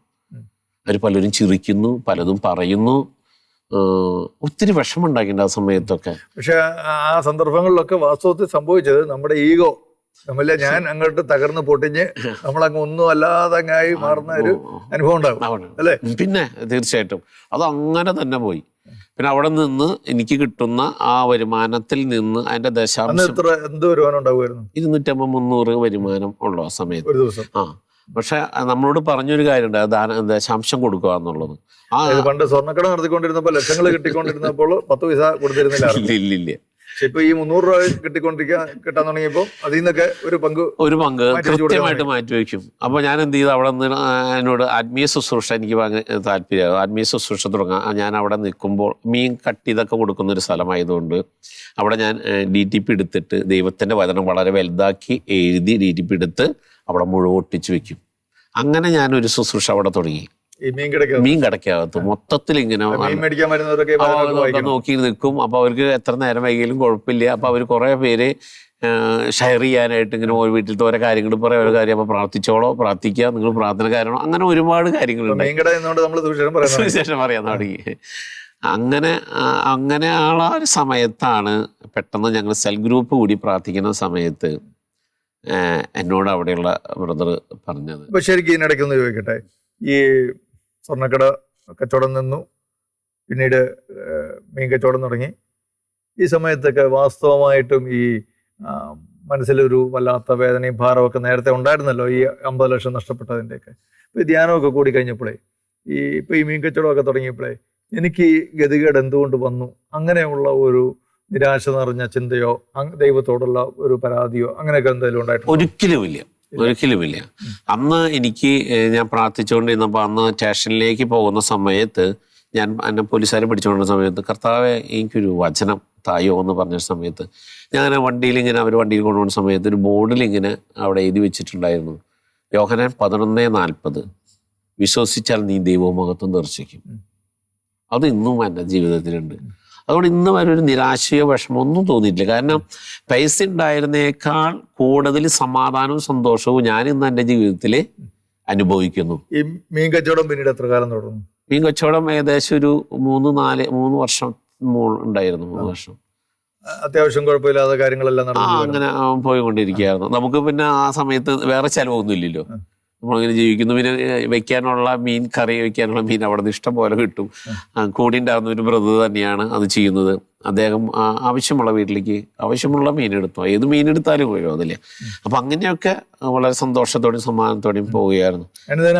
അവർ പലരും ചിരിക്കുന്നു പലതും പറയുന്നു. ഒത്തിരി വിഷമുണ്ടാക്കിയിട്ടുണ്ട് ആ സമയത്തൊക്കെ. പക്ഷെ ആ- സന്ദർഭങ്ങളിലൊക്കെ വാസ്തവത്തിൽ സംഭവിച്ചത് നമ്മുടെ ഈഗോ നമ്മളെ ഞാൻ അങ്ങോട്ട് തകർന്ന് പൊട്ടിഞ്ഞ് നമ്മളങ്ങ് ഒന്നും അല്ലാതെ അങ്ങായി മാറുന്ന ഒരു അനുഭവം ഉണ്ടാകും ആണ്. അല്ലേ? പിന്നെ തീർച്ചയായിട്ടും അത് അങ്ങനെ തന്നെ പോയി. പിന്നെ അവിടെ നിന്ന് എനിക്ക് കിട്ടുന്ന ആ വരുമാനത്തിൽ നിന്ന് അതിന്റെ ദശാംശം എന്ത് വരുമാനം ഉണ്ടാവുമായിരുന്നു? ഇരുന്നൂറ്റമ്പത് മുന്നൂറ് വരുമാനം ഉള്ളു ആ സമയത്ത്. ഒരു ദിവസം. ആ പക്ഷെ നമ്മളോട് പറഞ്ഞൊരു കാര്യമുണ്ട്. ദാന ദശാംശം കൊടുക്കുക എന്നുള്ളത്. ആ പണ്ട് സ്വർണക്കട നടത്തിക്കൊണ്ടിരുന്നപ്പോൾ ലക്ഷങ്ങൾ കിട്ടിക്കൊണ്ടിരുന്നപ്പോൾ പത്ത് പൈസ കൊടുത്തിരുന്നില്ല ഇപ്പൊ ഈ മുന്നൂറ് രൂപ കിട്ടിക്കൊണ്ടിരിക്കാൻ കിട്ടാൻ തുടങ്ങിയപ്പോ അതിൽ നിന്നൊക്കെ ഒരു പങ്ക് ഒരു പങ്ക് കൃത്യമായിട്ട് മാറ്റി വയ്ക്കും അപ്പൊ ഞാൻ എന്ത് ചെയ്തു? അവിടെ നിന്ന് എന്നോട് ആത്മീയ ശുശ്രൂഷ എനിക്ക് താല്പര്യം. ആത്മീയ ശുശ്രൂഷ തുടങ്ങാം. ഞാൻ അവിടെ നിൽക്കുമ്പോൾ മീൻ കട്ട് ചെയ്തൊക്കെ കൊടുക്കുന്ന ഒരു സ്ഥലമായതുകൊണ്ട് അവിടെ ഞാൻ ഡി ടി പി എടുത്തിട്ട് ദൈവത്തിന്റെ വചനം വളരെ വലുതാക്കി എഴുതി ഡി ടി പി എടുത്ത് അവിടെ മുഴുവൻ ഒട്ടിച്ചു വെക്കും. അങ്ങനെ ഞാനൊരു ശുശ്രൂഷ അവിടെ തുടങ്ങി. മീൻ കിടക്കുക മീൻ കടക്കകത്ത് മൊത്തത്തിൽ ഇങ്ങനെ നോക്കി നിൽക്കും. അപ്പൊ അവർക്ക് എത്ര നേരം വൈകിയാലും കുഴപ്പമില്ല. അപ്പൊ അവർ കുറെ പേര് ഷെയർ ചെയ്യാനായിട്ട് ഇങ്ങനെ ഓരോ വീട്ടിലത്തെ ഓരോ കാര്യങ്ങൾ പറയാം. ഓരോ കാര്യം അപ്പൊ പ്രാർത്ഥിച്ചോളോ പ്രാർത്ഥിക്കുക നിങ്ങൾ പ്രാർത്ഥന കാരണോ. അങ്ങനെ ഒരുപാട് കാര്യങ്ങളുണ്ട്. സുവിശേഷം പറയാൻ തുടങ്ങി. അങ്ങനെ അങ്ങനെ ആ ഒരു സമയത്താണ് പെട്ടെന്ന് ഞങ്ങൾ സെൽ ഗ്രൂപ്പ് കൂടി പ്രാർത്ഥിക്കുന്ന സമയത്ത് എന്നോട് അവിടെയുള്ള ബ്രദർ പറഞ്ഞത്. അപ്പൊ ശരിക്കും ഇതിനിടയ്ക്ക് ഒന്ന് ചോദിക്കട്ടെ? ഈ സ്വർണക്കട കച്ചവടം നിന്നു. പിന്നീട് മീൻ കച്ചവടം തുടങ്ങി. ഈ സമയത്തൊക്കെ വാസ്തവമായിട്ടും ഈ മനസ്സിലൊരു വല്ലാത്ത വേദനയും ഭാരമൊക്കെ നേരത്തെ ഉണ്ടായിരുന്നല്ലോ ഈ അമ്പത് ലക്ഷം നഷ്ടപ്പെട്ടതിന്റെയൊക്കെ ഇപ്പോൾ ധ്യാനമൊക്കെ കൂടി കഴിഞ്ഞപ്പോഴേ ഈ ഇപ്പോൾ ഈ മീൻ കച്ചവടമൊക്കെ തുടങ്ങിയപ്പോഴേ എനിക്ക് ഗതികേട് എന്തുകൊണ്ട് വന്നു? അങ്ങനെയുള്ള ഒരു നിരാശ നിറഞ്ഞ ചിന്തയോ ദൈവത്തോടുള്ള ഒരു പരാതിയോ അങ്ങനെയൊക്കെ എന്തെങ്കിലും ഉണ്ടായിട്ടുണ്ട്? ഒരിക്കലുമില്ല ഒരിക്കലുമില്ല അന്ന് എനിക്ക് ഞാൻ പ്രാർത്ഥിച്ചുകൊണ്ടിരുന്നപ്പോൾ അന്ന് സ്റ്റേഷനിലേക്ക് പോകുന്ന സമയത്ത് ഞാൻ എന്നെ പോലീസുകാരെ പിടിച്ചുകൊണ്ടിരുന്ന സമയത്ത് കർത്താവെ എനിക്കൊരു വചനം തായോ എന്ന് പറഞ്ഞ സമയത്ത് ഞാൻ അങ്ങനെ വണ്ടിയിൽ ഇങ്ങനെ അവർ വണ്ടിയിൽ കൊണ്ടുപോകുന്ന സമയത്ത് ഒരു ബോർഡിൽ ഇങ്ങനെ അവിടെ എഴുതി വെച്ചിട്ടുണ്ടായിരുന്നു. യോഹനാൻ പതിനൊന്ന് നാൽപ്പത് വിശ്വസിച്ചാൽ നീ ദൈവമഹത്വം ദർശിക്കും. അത് ഇന്നും എന്റെ ജീവിതത്തിലുണ്ട്. അതുകൊണ്ട് ഇന്ന് വരെ ഒരു നിരാശയോ വിഷമോ ഒന്നും തോന്നിയിട്ടില്ല. കാരണം പൈസ ഉണ്ടായിരുന്നേക്കാൾ കൂടുതൽ സമാധാനവും സന്തോഷവും ഞാൻ ഇന്ന് എന്റെ ജീവിതത്തിൽ അനുഭവിക്കുന്നു. ഈ മീൻ കച്ചവടം പിന്നീട് എത്ര കാലം തുടർന്നു? മീൻ കച്ചവടം ഏകദേശം ഒരു മൂന്ന് നാല് മൂന്ന് വർഷം ഉണ്ടായിരുന്നു മൂന്ന് വർഷം. അത്യാവശ്യം കുഴപ്പമില്ലാതെ കാര്യങ്ങളെല്ലാം അങ്ങനെ പോയിക്കൊണ്ടിരിക്കുകയായിരുന്നു. നമുക്ക് പിന്നെ ആ സമയത്ത് വേറെ ചെലവൊന്നും ഇല്ലല്ലോ. നമ്മളിങ്ങനെ ജീവിക്കുന്നു. പിന്നെ വെക്കാനുള്ള മീൻ കറി വെക്കാനുള്ള മീൻ അവിടെ നിന്ന് ഇഷ്ടം പോലെ കിട്ടും. കൂടിണ്ടാകുന്ന കൂടെ ഒരു ബ്രദർ തന്നെയാണ് അത് ചെയ്യുന്നത്. അദ്ദേഹം ആവശ്യമുള്ള വീട്ടിലേക്ക് ആവശ്യമുള്ള മീൻ എടുത്തു. ഏത് മീൻ എടുത്താലും അതില്ല അപ്പൊ അങ്ങനെയൊക്കെ വളരെ സന്തോഷത്തോടെയും സമ്മാനത്തോടെയും പോവുകയായിരുന്നു.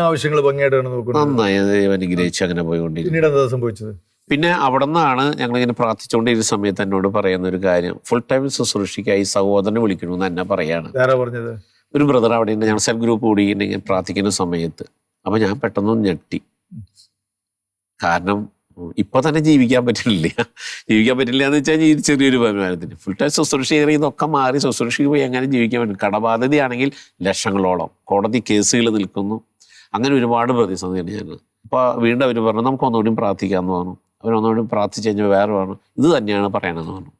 ആവശ്യങ്ങൾ ഭംഗിയായിട്ടാണ് നന്നായി ദൈവം അനുഗ്രഹിച്ച് അങ്ങനെ പോയിക്കൊണ്ടിരിക്കും സംഭവിച്ചത്? പിന്നെ അവിടെ നിന്നാണ് ഞങ്ങളിങ്ങനെ പ്രാർത്ഥിച്ചുകൊണ്ടിരുന്ന സമയത്ത് എന്നോട് പറയുന്ന ഒരു കാര്യം. ഫുൾ ടൈം ശുശ്രൂഷയ്ക്കായി സഹോദരനെ വിളിക്കണമെന്ന് എന്നെ പറയാണ്. പറഞ്ഞത്? ഒരു ബ്രദർ അവിടെ ഉണ്ട്. ഞങ്ങൾ സെൽ ഗ്രൂപ്പ് കൂടി ഞാൻ പ്രാർത്ഥിക്കുന്ന സമയത്ത്. അപ്പൊ ഞാൻ പെട്ടെന്ന് ഞെട്ടി. കാരണം ഇപ്പൊ തന്നെ ജീവിക്കാൻ പറ്റില്ല. ജീവിക്കാൻ പറ്റില്ല എന്ന് വെച്ചാൽ ഈ ചെറിയൊരു വരുമാനത്തിന്. ഫുൾ ടൈം ശുശ്രൂഷ കയറി ഇതൊക്കെ മാറി ശുശ്രൂഷയ്ക്ക് പോയി എങ്ങനെ ജീവിക്കാൻ പറ്റും. കടബാധ്യതയാണെങ്കിൽ ലക്ഷങ്ങളോളം. കോടതി കേസുകൾ നിൽക്കുന്നു. അങ്ങനെ ഒരുപാട് പ്രതിസന്ധിയാണ് ഞാൻ. അപ്പൊ വീണ്ടും അവർ പറഞ്ഞു നമുക്ക് ഒന്നുകൂടി പ്രാർത്ഥിക്കാമെന്ന് പറഞ്ഞു. അവരൊന്നുകൂടി പ്രാർത്ഥിച്ചു കഴിഞ്ഞാൽ വേറെ പറഞ്ഞു ഇത് തന്നെയാണ് പറയണമെന്ന് പറഞ്ഞു.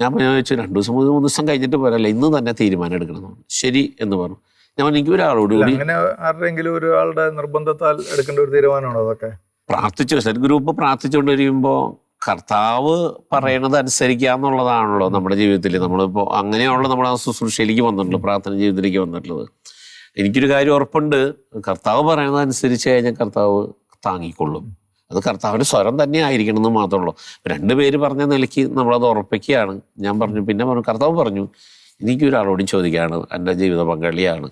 ഞാൻ പറഞ്ഞു, ഞാൻ ചോദിച്ചു രണ്ടു ദിവസം മൂന്ന് മൂന്ന് ദിവസം കഴിഞ്ഞിട്ട് പോരല്ല? ഇന്ന് തന്നെ തീരുമാനം എടുക്കണം. ശരി എന്ന് പറഞ്ഞു. ഞാൻ എനിക്ക് ഒരാളോട് കൂടി അങ്ങനെ ആരുടെങ്കിലും ഒരാളുടെ നിർബന്ധത്താൽ എടുക്കേണ്ട ഒരു തീരുമാനമാണോ അതൊക്കെ? പ്രാർത്ഥിച്ചു. സെൽ ഗ്രൂപ്പ് പ്രാർത്ഥിച്ചുകൊണ്ട് വരുമ്പോൾ കർത്താവ് പറയണത് അനുസരിക്കുക എന്നുള്ളതാണല്ലോ നമ്മുടെ ജീവിതത്തിൽ നമ്മളിപ്പോൾ അങ്ങനെയുള്ള നമ്മൾ ആ ശുശ്രൂഷയിലേക്ക് വന്നിട്ടുള്ളത് പ്രാർത്ഥന ജീവിതത്തിലേക്ക് വന്നിട്ടുള്ളത്. എനിക്കൊരു കാര്യം ഉറപ്പുണ്ട്. കർത്താവ് പറയുന്നത് അനുസരിച്ച് കഴിഞ്ഞാൽ കർത്താവ് താങ്ങിക്കൊള്ളും. അത് കർത്താവിന്റെ സ്വരം തന്നെ ആയിരിക്കണം എന്ന് മാത്രമുള്ളൂ രണ്ടുപേര് പറഞ്ഞ നിലയ്ക്ക് നമ്മളത് ഉറപ്പിക്കുകയാണ്. ഞാൻ പറഞ്ഞു പിന്നെ പറഞ്ഞു കർത്താവ് പറഞ്ഞു എനിക്ക് ചോദിക്കുകയാണ് എന്റെ ജീവിത പങ്കാളിയാണ്.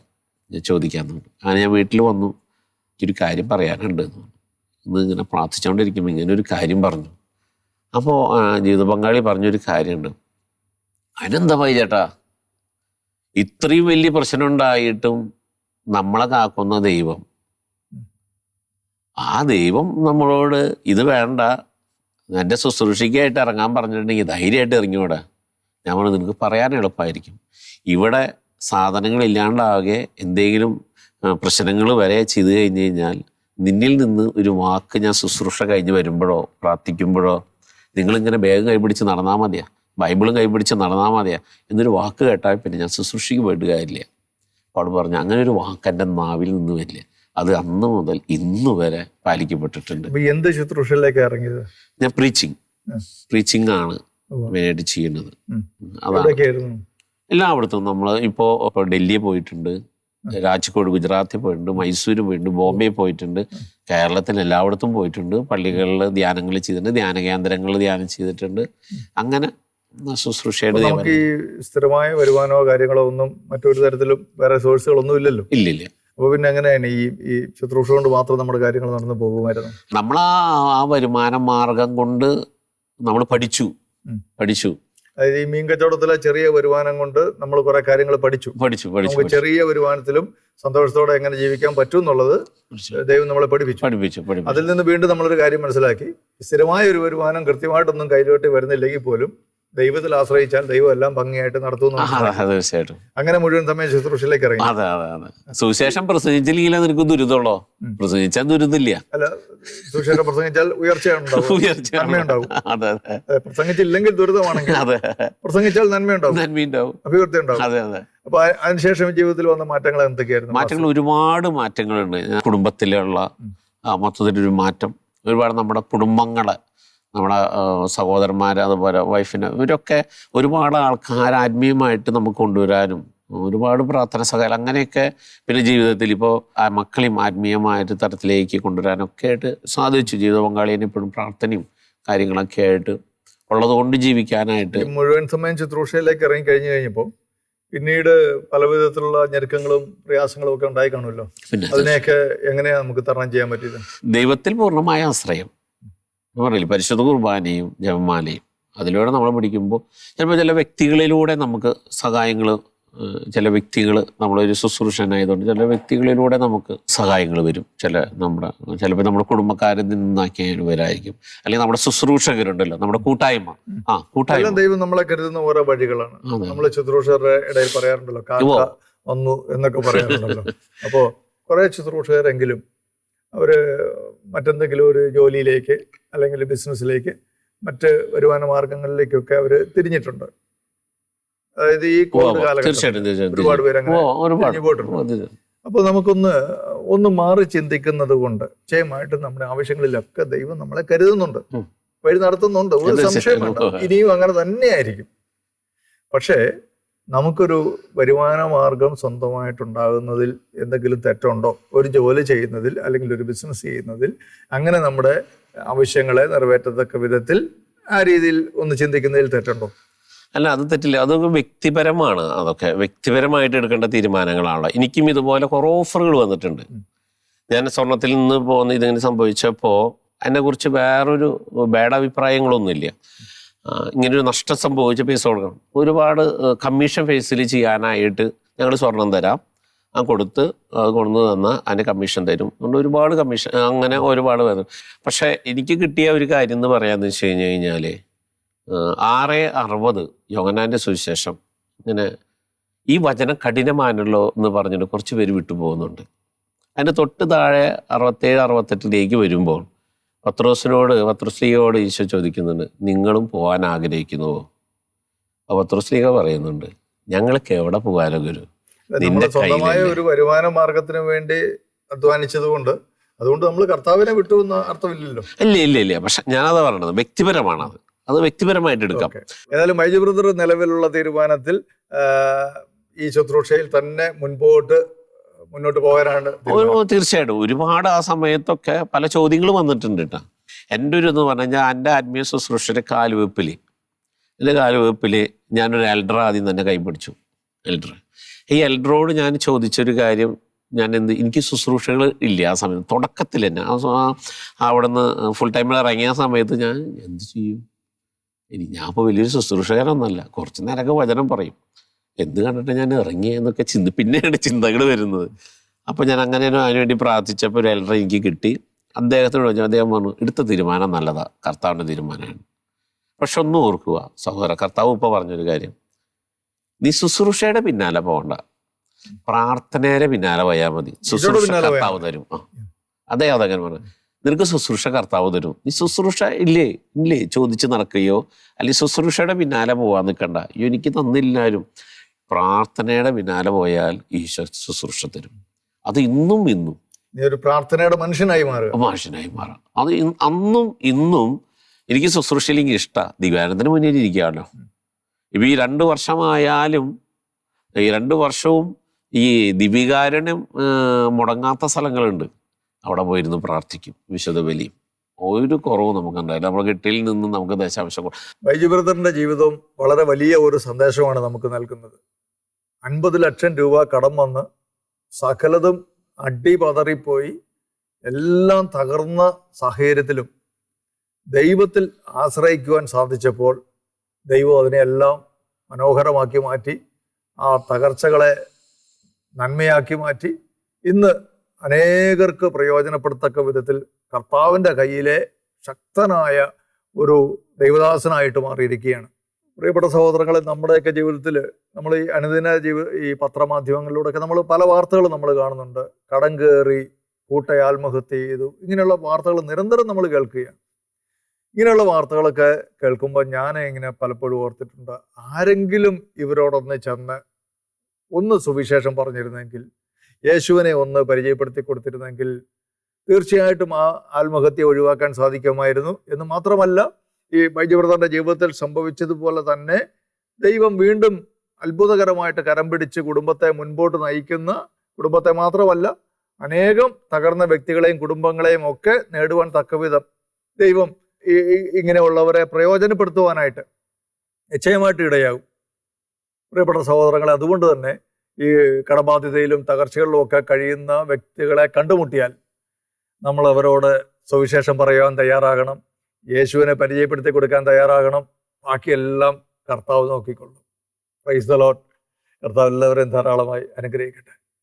ഞാൻ ചോദിക്കാമെന്ന് അങ്ങനെ ഞാൻ വീട്ടിൽ വന്നു. എനിക്കൊരു കാര്യം പറയാനുണ്ട് എന്ന്. ഇന്ന് ഇങ്ങനെ പ്രാർത്ഥിച്ചുകൊണ്ടിരിക്കുമ്പോൾ ഇങ്ങനെ ഒരു കാര്യം പറഞ്ഞു. അപ്പോൾ ജീവിത പങ്കാളി പറഞ്ഞൊരു കാര്യമുണ്ട്. അതിനെന്താ പോയി ചേട്ടാ? ഇത്രയും വലിയ പ്രശ്നം ഉണ്ടായിട്ടും നമ്മളെ കാക്കുന്ന ദൈവം ആ ദൈവം നമ്മളോട് ഇത് വേണ്ട. എന്റെ ശുശ്രൂഷയ്ക്കായിട്ട് ഇറങ്ങാൻ പറഞ്ഞിട്ടുണ്ടെങ്കിൽ ധൈര്യമായിട്ട് ഇറങ്ങിയോടെ. ഞാൻ നിനക്ക് പറയാൻ എളുപ്പമായിരിക്കും. ഇവിടെ സാധനങ്ങൾ ഇല്ലാണ്ടാകെ എന്തെങ്കിലും പ്രശ്നങ്ങൾ വരെ ചെയ്തു കഴിഞ്ഞ് കഴിഞ്ഞാൽ നിന്നിൽ നിന്ന് ഒരു വാക്ക് ഞാൻ ശുശ്രൂഷ കഴിഞ്ഞ് വരുമ്പോഴോ പ്രാർത്ഥിക്കുമ്പോഴോ നിങ്ങളിങ്ങനെ ബാഗ് കൈപിടിച്ച് നടന്നാൽ മതിയാ. ബൈബിളും കൈപിടിച്ച് നടന്നാൽ മതിയാ. എന്നൊരു വാക്ക് കേട്ടാൽ പിന്നെ ഞാൻ ശുശ്രൂഷയ്ക്ക് പോയിട്ട് കാര്യമില്ല. അപ്പോൾ അവിടെ പറഞ്ഞു അങ്ങനെ ഒരു വാക്ക് എന്റെ നാവിൽ നിന്ന് വരില്ല. അത് അന്ന് മുതൽ ഇന്ന് വരെ പാലിക്കപ്പെട്ടിട്ടുണ്ട്. എന്ത് ശുശ്രൂഷയിലേക്ക് ഇറങ്ങിയത്? ഞാൻ പ്രീച്ചിങ്. പ്രീച്ചിങ് ആണ്. മെയിനായിട്ട് ചെയ്യുന്നത്. അതാണ്. എല്ലാം എല്ലായിടത്തും നമ്മൾ ഇപ്പോൾ ഇപ്പോൾ ഡൽഹി പോയിട്ടുണ്ട്. രാജ്കോട് ഗുജറാത്തിൽ പോയിട്ടുണ്ട്. മൈസൂർ പോയിട്ടുണ്ട്. ബോംബെ പോയിട്ടുണ്ട്. കേരളത്തിൽ എല്ലായിടത്തും പോയിട്ടുണ്ട്. പള്ളികളിൽ ധ്യാനങ്ങൾ ചെയ്തിട്ടുണ്ട്. ധ്യാന കേന്ദ്രങ്ങളിൽ ധ്യാനം ചെയ്തിട്ടുണ്ട്. അങ്ങനെ ശുശ്രൂഷയുടെ നമുക്ക് ഈ സ്ഥിരമായ വരുമാനമോ കാര്യങ്ങളോ ഒന്നും മറ്റൊരു തരത്തിലും വേറെ സോഴ്സുകളൊന്നും ഇല്ലല്ലോ. ഇല്ലില്ല. അപ്പൊ പിന്നെ എങ്ങനെയാണ് ഈ ഈ ശുശ്രൂഷ കൊണ്ട് മാത്രം നമ്മുടെ കാര്യങ്ങൾ നടന്നു പോകുമായിരുന്നു? നമ്മൾ ആ ആ വരുമാന മാർഗം കൊണ്ട് നമ്മൾ പഠിച്ചു. പഠിച്ചു. അതായത് ഈ മീൻ കച്ചവടത്തിലെ ചെറിയ വരുമാനം കൊണ്ട് നമ്മൾ കുറെ കാര്യങ്ങൾ പഠിച്ചു. പഠിച്ചു പഠിച്ചു നമുക്ക് ചെറിയ വരുമാനത്തിലും സന്തോഷത്തോടെ എങ്ങനെ ജീവിക്കാൻ പറ്റും എന്നുള്ളത് ദൈവം നമ്മളെ പഠിപ്പിച്ചു. പഠിപ്പിച്ചു പഠിപ്പിച്ചു. അതിൽ നിന്ന് വീണ്ടും നമ്മളൊരു കാര്യം മനസ്സിലാക്കി. സ്ഥിരമായ ഒരു വരുമാനം കൃത്യമായിട്ടൊന്നും കയ്യിലോട്ട് വരുന്നില്ലെങ്കിൽ പോലും ദൈവത്തിൽ ആശ്രയിച്ചാൽ ദൈവം എല്ലാം ഭംഗിയായിട്ട് നടത്തും എന്ന് ആ, മനസ്സിലാക്കി. അതെ തീർച്ചയായിട്ടും. അങ്ങനെ മുഴുവൻ സമയം ശുശ്രൂഷയിലേക്ക് ഇറങ്ങി. അതെ അതെ അതെ. സുവിശേഷം പ്രസംഗിച്ചില്ലെങ്കിൽ നിനക്ക് ദുരിതമുള്ളോ. പ്രസംഗിച്ചാൽ ദുരിതമില്ല. അല്ല സുശേഷം പ്രസംഗിച്ചാൽ ഉയർച്ചയുണ്ടാവും. ഉയർച്ചയാണ്. നന്മയുണ്ടാവും. അതെ അതെ. അതെ, പ്രസംഗിച്ചില്ലെങ്കിൽ ദുരിതമാണെങ്കിൽ അതെ. പ്രസംഗിച്ചാൽ നന്മയുണ്ടാവും. നന്മയുണ്ടാവും. അഭിവൃദ്ധി ഉണ്ടാവും അതെ അതെ. അപ്പൊ അതിനുശേഷം ജീവിതത്തിൽ വന്ന മാറ്റങ്ങൾ എന്തൊക്കെയായിരുന്നു? മാറ്റങ്ങൾ ഒരുപാട് മാറ്റങ്ങളുണ്ട്. കുടുംബത്തിലുള്ള മൊത്തത്തിലൊരു മാറ്റം. ഒരുപാട് നമ്മുടെ കുടുംബങ്ങളെ നമ്മുടെ സഹോദരന്മാർ അതുപോലെ വൈഫിന് ഇവരൊക്കെ ഒരുപാട് ആൾക്കാർ ആത്മീയമായിട്ട് നമുക്ക് കൊണ്ടുവരാനും ഒരുപാട് പ്രാർത്ഥന സഹായം അങ്ങനെയൊക്കെ പിന്നെ ജീവിതത്തിൽ ഇപ്പോൾ ആ മക്കളെയും ആത്മീയമായിട്ട് തരത്തിലേക്ക് കൊണ്ടുവരാനൊക്കെ ആയിട്ട് സാധിച്ചു. ജീവിത പങ്കാളിയെ എപ്പോഴും പ്രാർത്ഥനയും കാര്യങ്ങളൊക്കെ ആയിട്ട് ഉള്ളതുകൊണ്ട് ജീവിക്കാനായിട്ട്. മുഴുവൻ സമയം ശുശ്രൂഷയിലേക്ക് ഇറങ്ങി കഴിഞ്ഞു കഴിഞ്ഞപ്പോൾ പിന്നീട് പല വിധത്തിലുള്ള ഞെരുക്കങ്ങളും പ്രയാസങ്ങളും ഒക്കെ ഉണ്ടായി കാണുമല്ലോ? പിന്നെ അതിനെയൊക്കെ എങ്ങനെയാ നമുക്ക് തരണം ചെയ്യാൻ പറ്റിയത്? ദൈവത്തിൽ പൂർണമായ ആശ്രയം. ഞാൻ പറഞ്ഞില്ലേ പരിശുദ്ധ കുർബാനയും ജപമാലയും. അതിലൂടെ നമ്മൾ പഠിക്കുമ്പോൾ ചിലപ്പോൾ ചില വ്യക്തികളിലൂടെ നമുക്ക് സഹായങ്ങൾ ചില വ്യക്തികൾ നമ്മളൊരു ശുശ്രൂഷനായതുകൊണ്ട് ചില വ്യക്തികളിലൂടെ നമുക്ക് സഹായങ്ങൾ വരും. ചില നമ്മുടെ ചിലപ്പോൾ നമ്മുടെ കുടുംബക്കാരിൽ നിന്നാക്കി വരായിരിക്കും. അല്ലെങ്കിൽ നമ്മുടെ ശുശ്രൂഷകരുണ്ടല്ലോ നമ്മുടെ കൂട്ടായ്മ. ആ കൂട്ടായ്മ. ദൈവം നമ്മളെ കരുതുന്ന ഓരോ വഴികളാണ്. നമ്മൾ ശുശ്രൂഷകരുടെ ഇടയിൽ പറയാറുണ്ടല്ലോ കാക്ക വന്നു എന്നൊക്കെ പറയാറുണ്ടല്ലോ. അപ്പോ കുറെ ശുശ്രൂഷകരെങ്കിലും അവർ മറ്റെന്തെങ്കിലും ഒരു ജോലിയിലേക്ക് അല്ലെങ്കിൽ ബിസിനസ്സിലേക്ക് മറ്റ് വരുമാന മാർഗങ്ങളിലേക്കൊക്കെ അവർ തിരിഞ്ഞിട്ടുണ്ട്. അതായത് ഈ കോവിഡ് തീർച്ചയായിട്ടും ഒരുപാട് പേര് അങ്ങനെ പോയിട്ടുണ്ട്. അപ്പോൾ നമുക്കൊന്ന് ഒന്ന് മാറി ചിന്തിക്കുന്നത് കൊണ്ട് നിശ്ചയമായിട്ടും നമ്മുടെ ആവശ്യങ്ങളിലൊക്കെ ദൈവം നമ്മളെ കരുതുന്നുണ്ട്. വഴി നടത്തുന്നുണ്ട്. ഒരു സംശയമുണ്ട് സംശയം ഇനിയും അങ്ങനെ തന്നെയായിരിക്കും. പക്ഷേ നമുക്കൊരു വരുമാന മാർഗം സ്വന്തമായിട്ടുണ്ടാകുന്നതിൽ എന്തെങ്കിലും തെറ്റുണ്ടോ? ഒരു ജോലി ചെയ്യുന്നതിൽ അല്ലെങ്കിൽ ഒരു ബിസിനസ് ചെയ്യുന്നതിൽ അങ്ങനെ നമ്മുടെ ആവശ്യങ്ങളെ നിറവേറ്റത്തക്ക വിധത്തിൽ ആ രീതിയിൽ ഒന്ന് ചിന്തിക്കുന്നതിൽ തെറ്റുണ്ടോ? അല്ല അത് തെറ്റില്ല. അതൊക്കെ വ്യക്തിപരമാണ്. അതൊക്കെ വ്യക്തിപരമായിട്ട് എടുക്കേണ്ട തീരുമാനങ്ങളാണല്ലോ. എനിക്കും ഇതുപോലെ കുറേ ഓഫറുകൾ വന്നിട്ടുണ്ട്. ഞാൻ സ്വർണത്തിൽ നിന്ന് പോകുന്ന ഇതിങ്ങനെ സംഭവിച്ചപ്പോൾ അതിനെക്കുറിച്ച് വേറൊരു ബാഡ് അഭിപ്രായങ്ങളൊന്നുമില്ല ഇങ്ങനൊരു നഷ്ടം സംഭവിച്ച പൈസ കൊടുക്കണം ഒരുപാട് കമ്മീഷൻ ഫേസിൽ ചെയ്യാനായിട്ട് ഞങ്ങൾ സ്വർണം തരാം. ആ കൊടുത്ത് അത് കൊണ്ടു തന്നാൽ അതിന് കമ്മീഷൻ തരും. അതുകൊണ്ട് ഒരുപാട് കമ്മീഷൻ അങ്ങനെ ഒരുപാട് വരും. പക്ഷേ എനിക്ക് കിട്ടിയ ഒരു കാര്യം എന്ന് പറയാന്ന് വെച്ച് കഴിഞ്ഞ് കഴിഞ്ഞാൽ ആറ് അറുപത് യോഗനാന്റെ സുവിശേഷം. ഇങ്ങനെ ഈ വചനം കഠിനമാനല്ലോ എന്ന് പറഞ്ഞിട്ട് കുറച്ച് പേര് വിട്ടുപോകുന്നുണ്ട്. അതിന്റെ തൊട്ട് താഴെ അറുപത്തേഴ് അറുപത്തെട്ടിലേക്ക് വരുമ്പോൾ പത്രോസിനോട് പത്രശ്രീയോട് ഈശോ ചോദിക്കുന്നുണ്ട് നിങ്ങളും പോകാൻ ആഗ്രഹിക്കുന്നുവോ? പത്രോസ്ലീഗ പറയുന്നുണ്ട് ഞങ്ങൾക്ക് എവിടെ പോകാനോ ഗുരു നിന്റെ സ്വന്തമായ ഒരു വരുമാന മാർഗത്തിന് വേണ്ടി അധ്വാനിച്ചത് കൊണ്ട് അതുകൊണ്ട് നമ്മൾ കർത്താവിനെ വിട്ടു എന്ന അർത്ഥമില്ലല്ലോ. ഇല്ല ഇല്ല ഇല്ല. പക്ഷെ ഞാനത് പറയണത്. വ്യക്തിപരമാണ് അത് അത് വ്യക്തിപരമായിട്ട് എടുക്കാം. ഏതായാലും മൈജി ബ്രദർ നിലവിലുള്ള തീരുമാനത്തിൽ ഈ ശുശ്രൂഷയിൽ തന്നെ മുൻപോട്ട് മുന്നോട്ട് പോകാനാണ്. തീർച്ചയായിട്ടും. ഒരുപാട് ആ സമയത്തൊക്കെ പല ചോദ്യങ്ങളും വന്നിട്ടുണ്ട് കേട്ടോ. എന്റെ ഒരു എന്ന് പറഞ്ഞാൽ എന്റെ ആത്മീയ ശുശ്രൂഷയുടെ കാലുവെപ്പിൽ എന്റെ കാലുവെപ്പിൽ ഞാനൊരു എൽഡർ ആദ്യം തന്നെ കൈപിടിച്ചു എൽഡർ ഈ എൽഡറോട് ഞാൻ ചോദിച്ചൊരു കാര്യം ഞാൻ എന്ത് എനിക്ക് ശുശ്രൂഷകൾ ഇല്ല ആ സമയത്ത് തുടക്കത്തിൽ തന്നെ. ആ അവിടെ നിന്ന് ഫുൾ ടൈമിൽ ഇറങ്ങിയ സമയത്ത് ഞാൻ എന്ത് ചെയ്യും? ഇനി ഞാൻ ഇപ്പോൾ വലിയൊരു ശുശ്രൂഷകരൊന്നല്ല കുറച്ച് നേരമൊക്കെ വചനം പറയും. എന്ത് കണ്ടിട്ട് ഞാൻ ഇറങ്ങിയെന്നൊക്കെ ചിന്ത പിന്നെയാണ് ചിന്തകൾ വരുന്നത്. അപ്പോൾ ഞാൻ അങ്ങനെ അതിനുവേണ്ടി പ്രാർത്ഥിച്ചപ്പോൾ ഒരു എൽഡർ എനിക്ക് കിട്ടി. അദ്ദേഹത്തോട് പറഞ്ഞു അദ്ദേഹം പറഞ്ഞു എടുത്ത തീരുമാനം നല്ലതാണ് കർത്താവിന്റെ തീരുമാനമാണ്. പക്ഷെ ഒന്നും ഓർക്കുക സഹോദര കർത്താവ് ഇപ്പോൾ പറഞ്ഞൊരു കാര്യം. നീ ശുശ്രൂഷയുടെ പിന്നാലെ പോകണ്ട. പ്രാർത്ഥനയുടെ പിന്നാലെ പോയാൽ മതി. ശുശ്രൂഷ കർത്താവ് തരും. ആ. അതേ അതങ്ങനെ പറഞ്ഞു. നിനക്ക് ശുശ്രൂഷ കർത്താവ് തരും. നീ ശുശ്രൂഷ ഇല്ലേ? ഇല്ലേ? ചോദിച്ച് നടക്കുകയോ അല്ലെങ്കിൽ ശുശ്രൂഷയുടെ പിന്നാലെ പോവാൻ നിൽക്കണ്ട. എനിക്ക് തന്നില്ലാരും പ്രാർത്ഥനയുടെ പിന്നാലെ പോയാൽ ഈശോ ശുശ്രൂഷ തരും. അത് ഇന്നും ഇന്നും നീ ഒരു പ്രാർത്ഥനയുടെ മനുഷ്യനായി മാറുക. മനുഷ്യനായി മാറാം. അത് അന്നും ഇന്നും എനിക്ക് ശുശ്രൂഷയിൽ ഇഷ്ട. ഇഷ്ടമാണ് മുന്നേ മുന്നിൽ ഇരിക്കുകയാണല്ലോ. ഇപ്പം ഈ രണ്ട് വർഷമായാലും ഈ രണ്ട് വർഷവും ഈ ദിവികാരനും മുടങ്ങാത്ത സ്ഥലങ്ങളുണ്ട്. അവിടെ പോയിരുന്ന് പ്രാർത്ഥിക്കും വിശുദ്ധ ബലിയും ഒരു കുറവും നമുക്കുണ്ടായില്ല. നമ്മുടെ കെട്ടിൽ നിന്ന് നമുക്ക് ദേശാംശം ബൈജു ബ്രദറിന്റെ ജീവിതം വളരെ വലിയ ഒരു സന്ദേശമാണ് നമുക്ക് നൽകുന്നത്. അൻപത് ലക്ഷം രൂപ കടം വന്ന് സകലതും അടി പതറിപ്പോയി എല്ലാം തകർന്ന സാഹചര്യത്തിലും ദൈവത്തിൽ ആശ്രയിക്കുവാൻ സാധിച്ചപ്പോൾ ദൈവം അതിനെയെല്ലാം മനോഹരമാക്കി മാറ്റി ആ തകർച്ചകളെ നന്മയാക്കി മാറ്റി. ഇന്ന് അനേകർക്ക് പ്രയോജനപ്പെടുത്തക്ക വിധത്തിൽ കർത്താവിന്റെ കയ്യിലെ ശക്തനായ ഒരു ദൈവദാസനായിട്ട് മാറിയിരിക്കുകയാണ്. പ്രിയപ്പെട്ട സഹോദരങ്ങളെ നമ്മുടെയൊക്കെ ജീവിതത്തിൽ നമ്മൾ ഈ അനുദിന ജീവി ഈ പത്രമാധ്യമങ്ങളിലൂടെയൊക്കെ നമ്മൾ പല വാർത്തകളും നമ്മൾ കാണുന്നുണ്ട്. കടം കയറി കൂട്ട ആത്മഹത്യ ചെയ്തു ഇങ്ങനെയുള്ള വാർത്തകൾ നിരന്തരം നമ്മൾ കേൾക്കുകയാണ്. ഇങ്ങനെയുള്ള വാർത്തകളൊക്കെ കേൾക്കുമ്പോൾ ഞാൻ ഇങ്ങനെ പലപ്പോഴും ഓർത്തിട്ടുണ്ട്. ആരെങ്കിലും ഇവരോടൊന്ന് ചെന്ന് ഒന്ന് സുവിശേഷം പറഞ്ഞിരുന്നെങ്കിൽ യേശുവിനെ ഒന്ന് പരിചയപ്പെടുത്തി കൊടുത്തിരുന്നെങ്കിൽ തീർച്ചയായിട്ടും ആ ആത്മഹത്യ ഒഴിവാക്കാൻ സാധിക്കുമായിരുന്നു. എന്ന് മാത്രമല്ല ഈ ബൈജബ്രദറിന്റെ ജീവിതത്തിൽ സംഭവിച്ചതുപോലെ തന്നെ ദൈവം വീണ്ടും അത്ഭുതകരമായിട്ട് കരം പിടിച്ച് കുടുംബത്തെ മുൻപോട്ട് നയിക്കുന്ന കുടുംബത്തെ മാത്രമല്ല അനേകം തകർന്ന വ്യക്തികളെയും കുടുംബങ്ങളെയും ഒക്കെ നേടുവാൻ തക്കവിധം ദൈവം ഇങ്ങനെയുള്ളവരെ പ്രയോജനപ്പെടുത്തുവാനായിട്ട് നിശ്ചയമായിട്ട് ഇടയാകും. പ്രിയപ്പെട്ട സഹോദരങ്ങളെ അതുകൊണ്ട് തന്നെ ഈ കടബാധ്യതയിലും തകർച്ചകളിലും ഒക്കെ കഴിയുന്ന വ്യക്തികളെ കണ്ടുമുട്ടിയാൽ നമ്മൾ അവരോട് സുവിശേഷം പറയാൻ തയ്യാറാകണം യേശുവിനെ പരിചയപ്പെടുത്തി കൊടുക്കാൻ തയ്യാറാകണം ബാക്കിയെല്ലാം കർത്താവ് നോക്കിക്കൊള്ളും. പ്രൈസ് ദ ലോട്ട് കർത്താവ് എല്ലാവരെയും ധാരാളമായി അനുഗ്രഹിക്കട്ടെ.